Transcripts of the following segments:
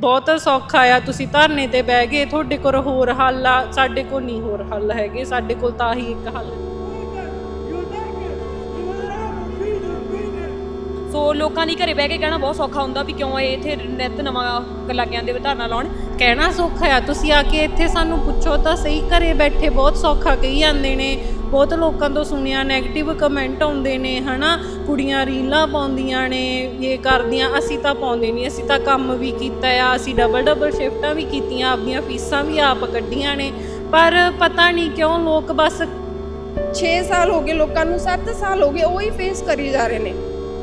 ਬਹੁਤ ਸੌਖਾ ਆ, ਤੁਸੀਂ ਧਰਨੇ ਤੇ ਬਹਿ ਗਏ, ਤੁਹਾਡੇ ਕੋਲ ਹੋਰ ਹੱਲ ਆ, ਸਾਡੇ ਕੋਲ ਨਹੀਂ ਹੋਰ ਹੱਲ ਹੈਗੇ, ਸਾਡੇ ਕੋਲ ਤਾਂ ਹੀ ਇੱਕ ਹੱਲ ਸੋ ਲੋਕਾਂ ਦੀ ਘਰੇ ਬਹਿ ਕੇ ਕਹਿਣਾ ਬਹੁਤ ਸੌਖਾ ਹੁੰਦਾ ਵੀ ਕਿਉਂ ਇਹ ਇੱਥੇ ਨਿਤ ਨਵਾਂ ਲੱਗਿਆਂ ਦੇ ਧਰਨਾ ਲਾਉਣ। ਕਹਿਣਾ ਸੌਖਾ ਆ, ਤੁਸੀਂ ਆ ਕੇ ਇੱਥੇ ਸਾਨੂੰ ਪੁੱਛੋ ਤਾਂ ਸਹੀ, ਘਰੇ ਬੈਠੇ ਬਹੁਤ ਸੌਖਾ ਕਹੀ ਜਾਂਦੇ ਨੇ। ਬਹੁਤ ਲੋਕਾਂ ਤੋਂ ਸੁਣਿਆ 네ਗੇਟਿਵ ਕਮੈਂਟ ਆਉਂਦੇ ਨੇ, ਹਨਾ? ਕੁੜੀਆਂ ਰੀਲਾਂ ਪਾਉਂਦੀਆਂ ਨੇ, ਇਹ ਕਰਦੀਆਂ, ਅਸੀਂ ਤਾਂ ਪਾਉਂਦੇ ਨਹੀਂ, ਅਸੀਂ ਤਾਂ ਕੰਮ ਵੀ ਕੀਤਾ ਆ, ਅਸੀਂ ਡਬਲ ਡਬਲ ਸ਼ਿਫਟਾਂ ਵੀ ਕੀਤੀਆਂ ਆਪਦੀਆਂ ਫੀਸਾਂ ਵੀ ਆਪ ਕੱਢੀਆਂ ਨੇ। ਪਰ ਪਤਾ ਨਹੀਂ ਕਿਉਂ ਲੋਕ ਬਸ 6 ਸਾਲ ਹੋ ਗਏ, ਲੋਕਾਂ ਨੂੰ 7 ਸਾਲ ਹੋ ਗਏ, ਉਹੀ ਫੇਸ ਕਰੀ ਜਾ ਰਹੇ ਨੇ।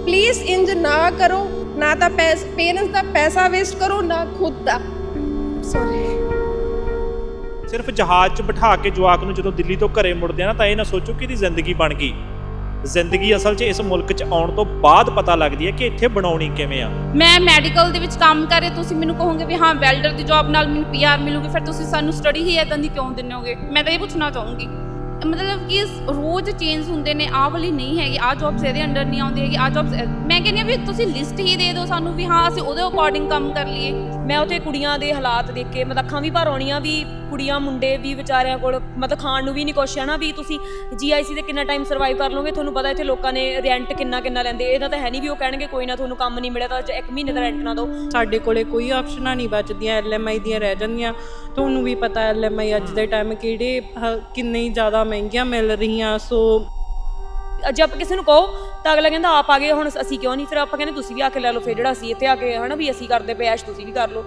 ਪਲੀਜ਼ ਇੰਜ ਨਾ ਕਰੋ, ਨਾ ਤਾਂ ਪੇਰੈਂਟਸ ਦਾ ਪੈਸਾ ਵੇਸਟ ਕਰੋ, ਨਾ ਖੁਦ ਦਾ। ਸੌਰੀ ਸਿਰਫ ਜਹਾਜ਼ 'ਚ ਬਿਠਾ ਕੇ ਜਵਾਕ ਨੂੰ ਜਦੋਂ ਦਿੱਲੀ ਤੋਂ ਘਰੇ ਮੁੜਦੇ ਆ ਨਾ, ਤਾਂ ਇਹ ਨਾ ਸੋਚੋ ਕਿ ਇਹਦੀ ਜ਼ਿੰਦਗੀ ਬਣ ਗਈ। ਜ਼ਿੰਦਗੀ ਅਸਲ 'ਚ ਇਸ ਮੁਲਕ 'ਚ ਆਉਣ ਤੋਂ ਬਾਅਦ ਪਤਾ ਲੱਗਦੀ ਹੈ ਕਿ ਇੱਥੇ ਬਣਾਉਣੀ ਕਿਵੇਂ ਆ। ਮੈਂ ਮੈਡੀਕਲ ਦੇ ਵਿੱਚ ਕੰਮ ਕਰ ਰਹੀ ਤੁਸੀਂ ਮੈਨੂੰ ਕਹੋਗੇ ਵੀ ਹਾਂ ਵੈਲਡਰ ਦੀ ਜੌਬ ਨਾਲ ਮੈਨੂੰ ਪੀਆਰ ਮਿਲੂਗੀ, ਫਿਰ ਤੁਸੀਂ ਸਾਨੂੰ ਸਟੱਡੀ ਹੀ ਇਦਾਂ ਦੀ ਕਿਉਂ ਦਿੰਦੇ ਹੋਗੇ ਮੈਂ ਤਾਂ ਇਹ ਪੁੱਛਣਾ ਚਾਹੂੰਗੀ। ਮਤਲਬ ਕਿ ਰੋਜ਼ ਚੇਂਜ ਹੁੰਦੇ ਨੇ, ਆਹ ਵਾਲੀ ਨਹੀਂ ਹੈਗੀ, ਆਹ ਜੌਬਸ ਇਹਦੇ ਅੰਡਰ ਨਹੀਂ ਆਉਂਦੀ ਹੈਗੀ, ਆਹ ਜੌਬਸ ਮੈਂ ਕਹਿੰਦੀ ਹਾਂ ਵੀ ਤੁਸੀਂ ਲਿਸਟ ਹੀ ਦੇ ਦਿਓ ਸਾਨੂੰ ਵੀ ਹਾਂ, ਅਸੀਂ ਉਹਦੇ ਅਕੋਰਡਿੰਗ ਕੰਮ ਕਰ ਲਈਏ। ਮੈਂ ਉੱਥੇ ਕੁੜੀਆਂ ਦੇ ਹਾਲਾਤ ਦੇਖ ਕੇ, ਮਤਲਬ ਅੱਖਾਂ ਵੀ ਭਰ ਆਉਣੀਆਂ ਵੀ ਕੁੜੀਆਂ, ਮੁੰਡੇ ਵੀ ਵਿਚਾਰਿਆਂ ਕੋਲ, ਮਤਲਬ ਖਾਣ ਨੂੰ ਵੀ ਨਹੀਂ ਕੁਛ ਹੈ ਨਾ ਵੀ ਤੁਸੀਂ ਜੀਆਈਸੀ ਤੇ ਕਿੰਨਾ ਟਾਈਮ ਸਰਵਾਈਵ ਕਰ ਲਓਗੇ? ਤੁਹਾਨੂੰ ਪਤਾ ਇੱਥੇ ਲੋਕਾਂ ਨੇ ਰੈਂਟ ਕਿੰਨਾ ਕਿੰਨਾ ਲੈਂਦੇ। ਇਹਦਾ ਤਾਂ ਹੈ ਨਹੀਂ ਵੀ ਉਹ ਕਹਿਣਗੇ ਕੋਈ ਨਾ ਤੁਹਾਨੂੰ ਕੰਮ ਨਹੀਂ ਮਿਲਿਆ ਤਾਂ ਇੱਕ ਮਹੀਨੇ ਦਾ ਰੈਂਟ ਨਾ ਦਿਓ। ਸਾਡੇ ਕੋਲੇ ਕੋਈ ਆਪਸ਼ਨਾਂ ਨਹੀਂ ਬਚਦੀਆਂ ਐਲਐਮਆਈ ਦੀਆਂ ਰਹਿ ਜਾਂਦੀਆਂ। ਤੁਹਾਨੂੰ ਵੀ ਪਤਾ ਐਲਐਮਆਈ ਅੱਜ ਦੇ ਟਾਈਮ ਕਿਹੜੇ ਕਿੰਨੇ ਜ਼ਿਆਦਾ ਮਹਿੰਗੀਆਂ ਮਿਲ ਰਹੀਆਂ। ਸੋ ਜੇ ਆਪਾਂ ਕਿਸੇ ਨੂੰ ਕਹੋ ਤਾਂ ਅਗਲਾ ਕਹਿੰਦਾ ਆਪ ਆ ਗਏ ਹੁਣ ਅਸੀਂ ਕਿਉਂ ਨਹੀਂ? ਫਿਰ ਆਪਾਂ ਕਹਿੰਦੇ ਤੁਸੀਂ ਵੀ ਆ ਕੇ ਲੈ ਲਓ ਫਿਰ ਜਿਹੜਾ ਅਸੀਂ ਇੱਥੇ ਆ ਕੇ ਹਨਾ ਵੀ ਅਸੀਂ ਕਰਦੇ ਪਏ ਐਸ਼ ਤੁਸੀਂ ਵੀ ਕਰ ਲਓ।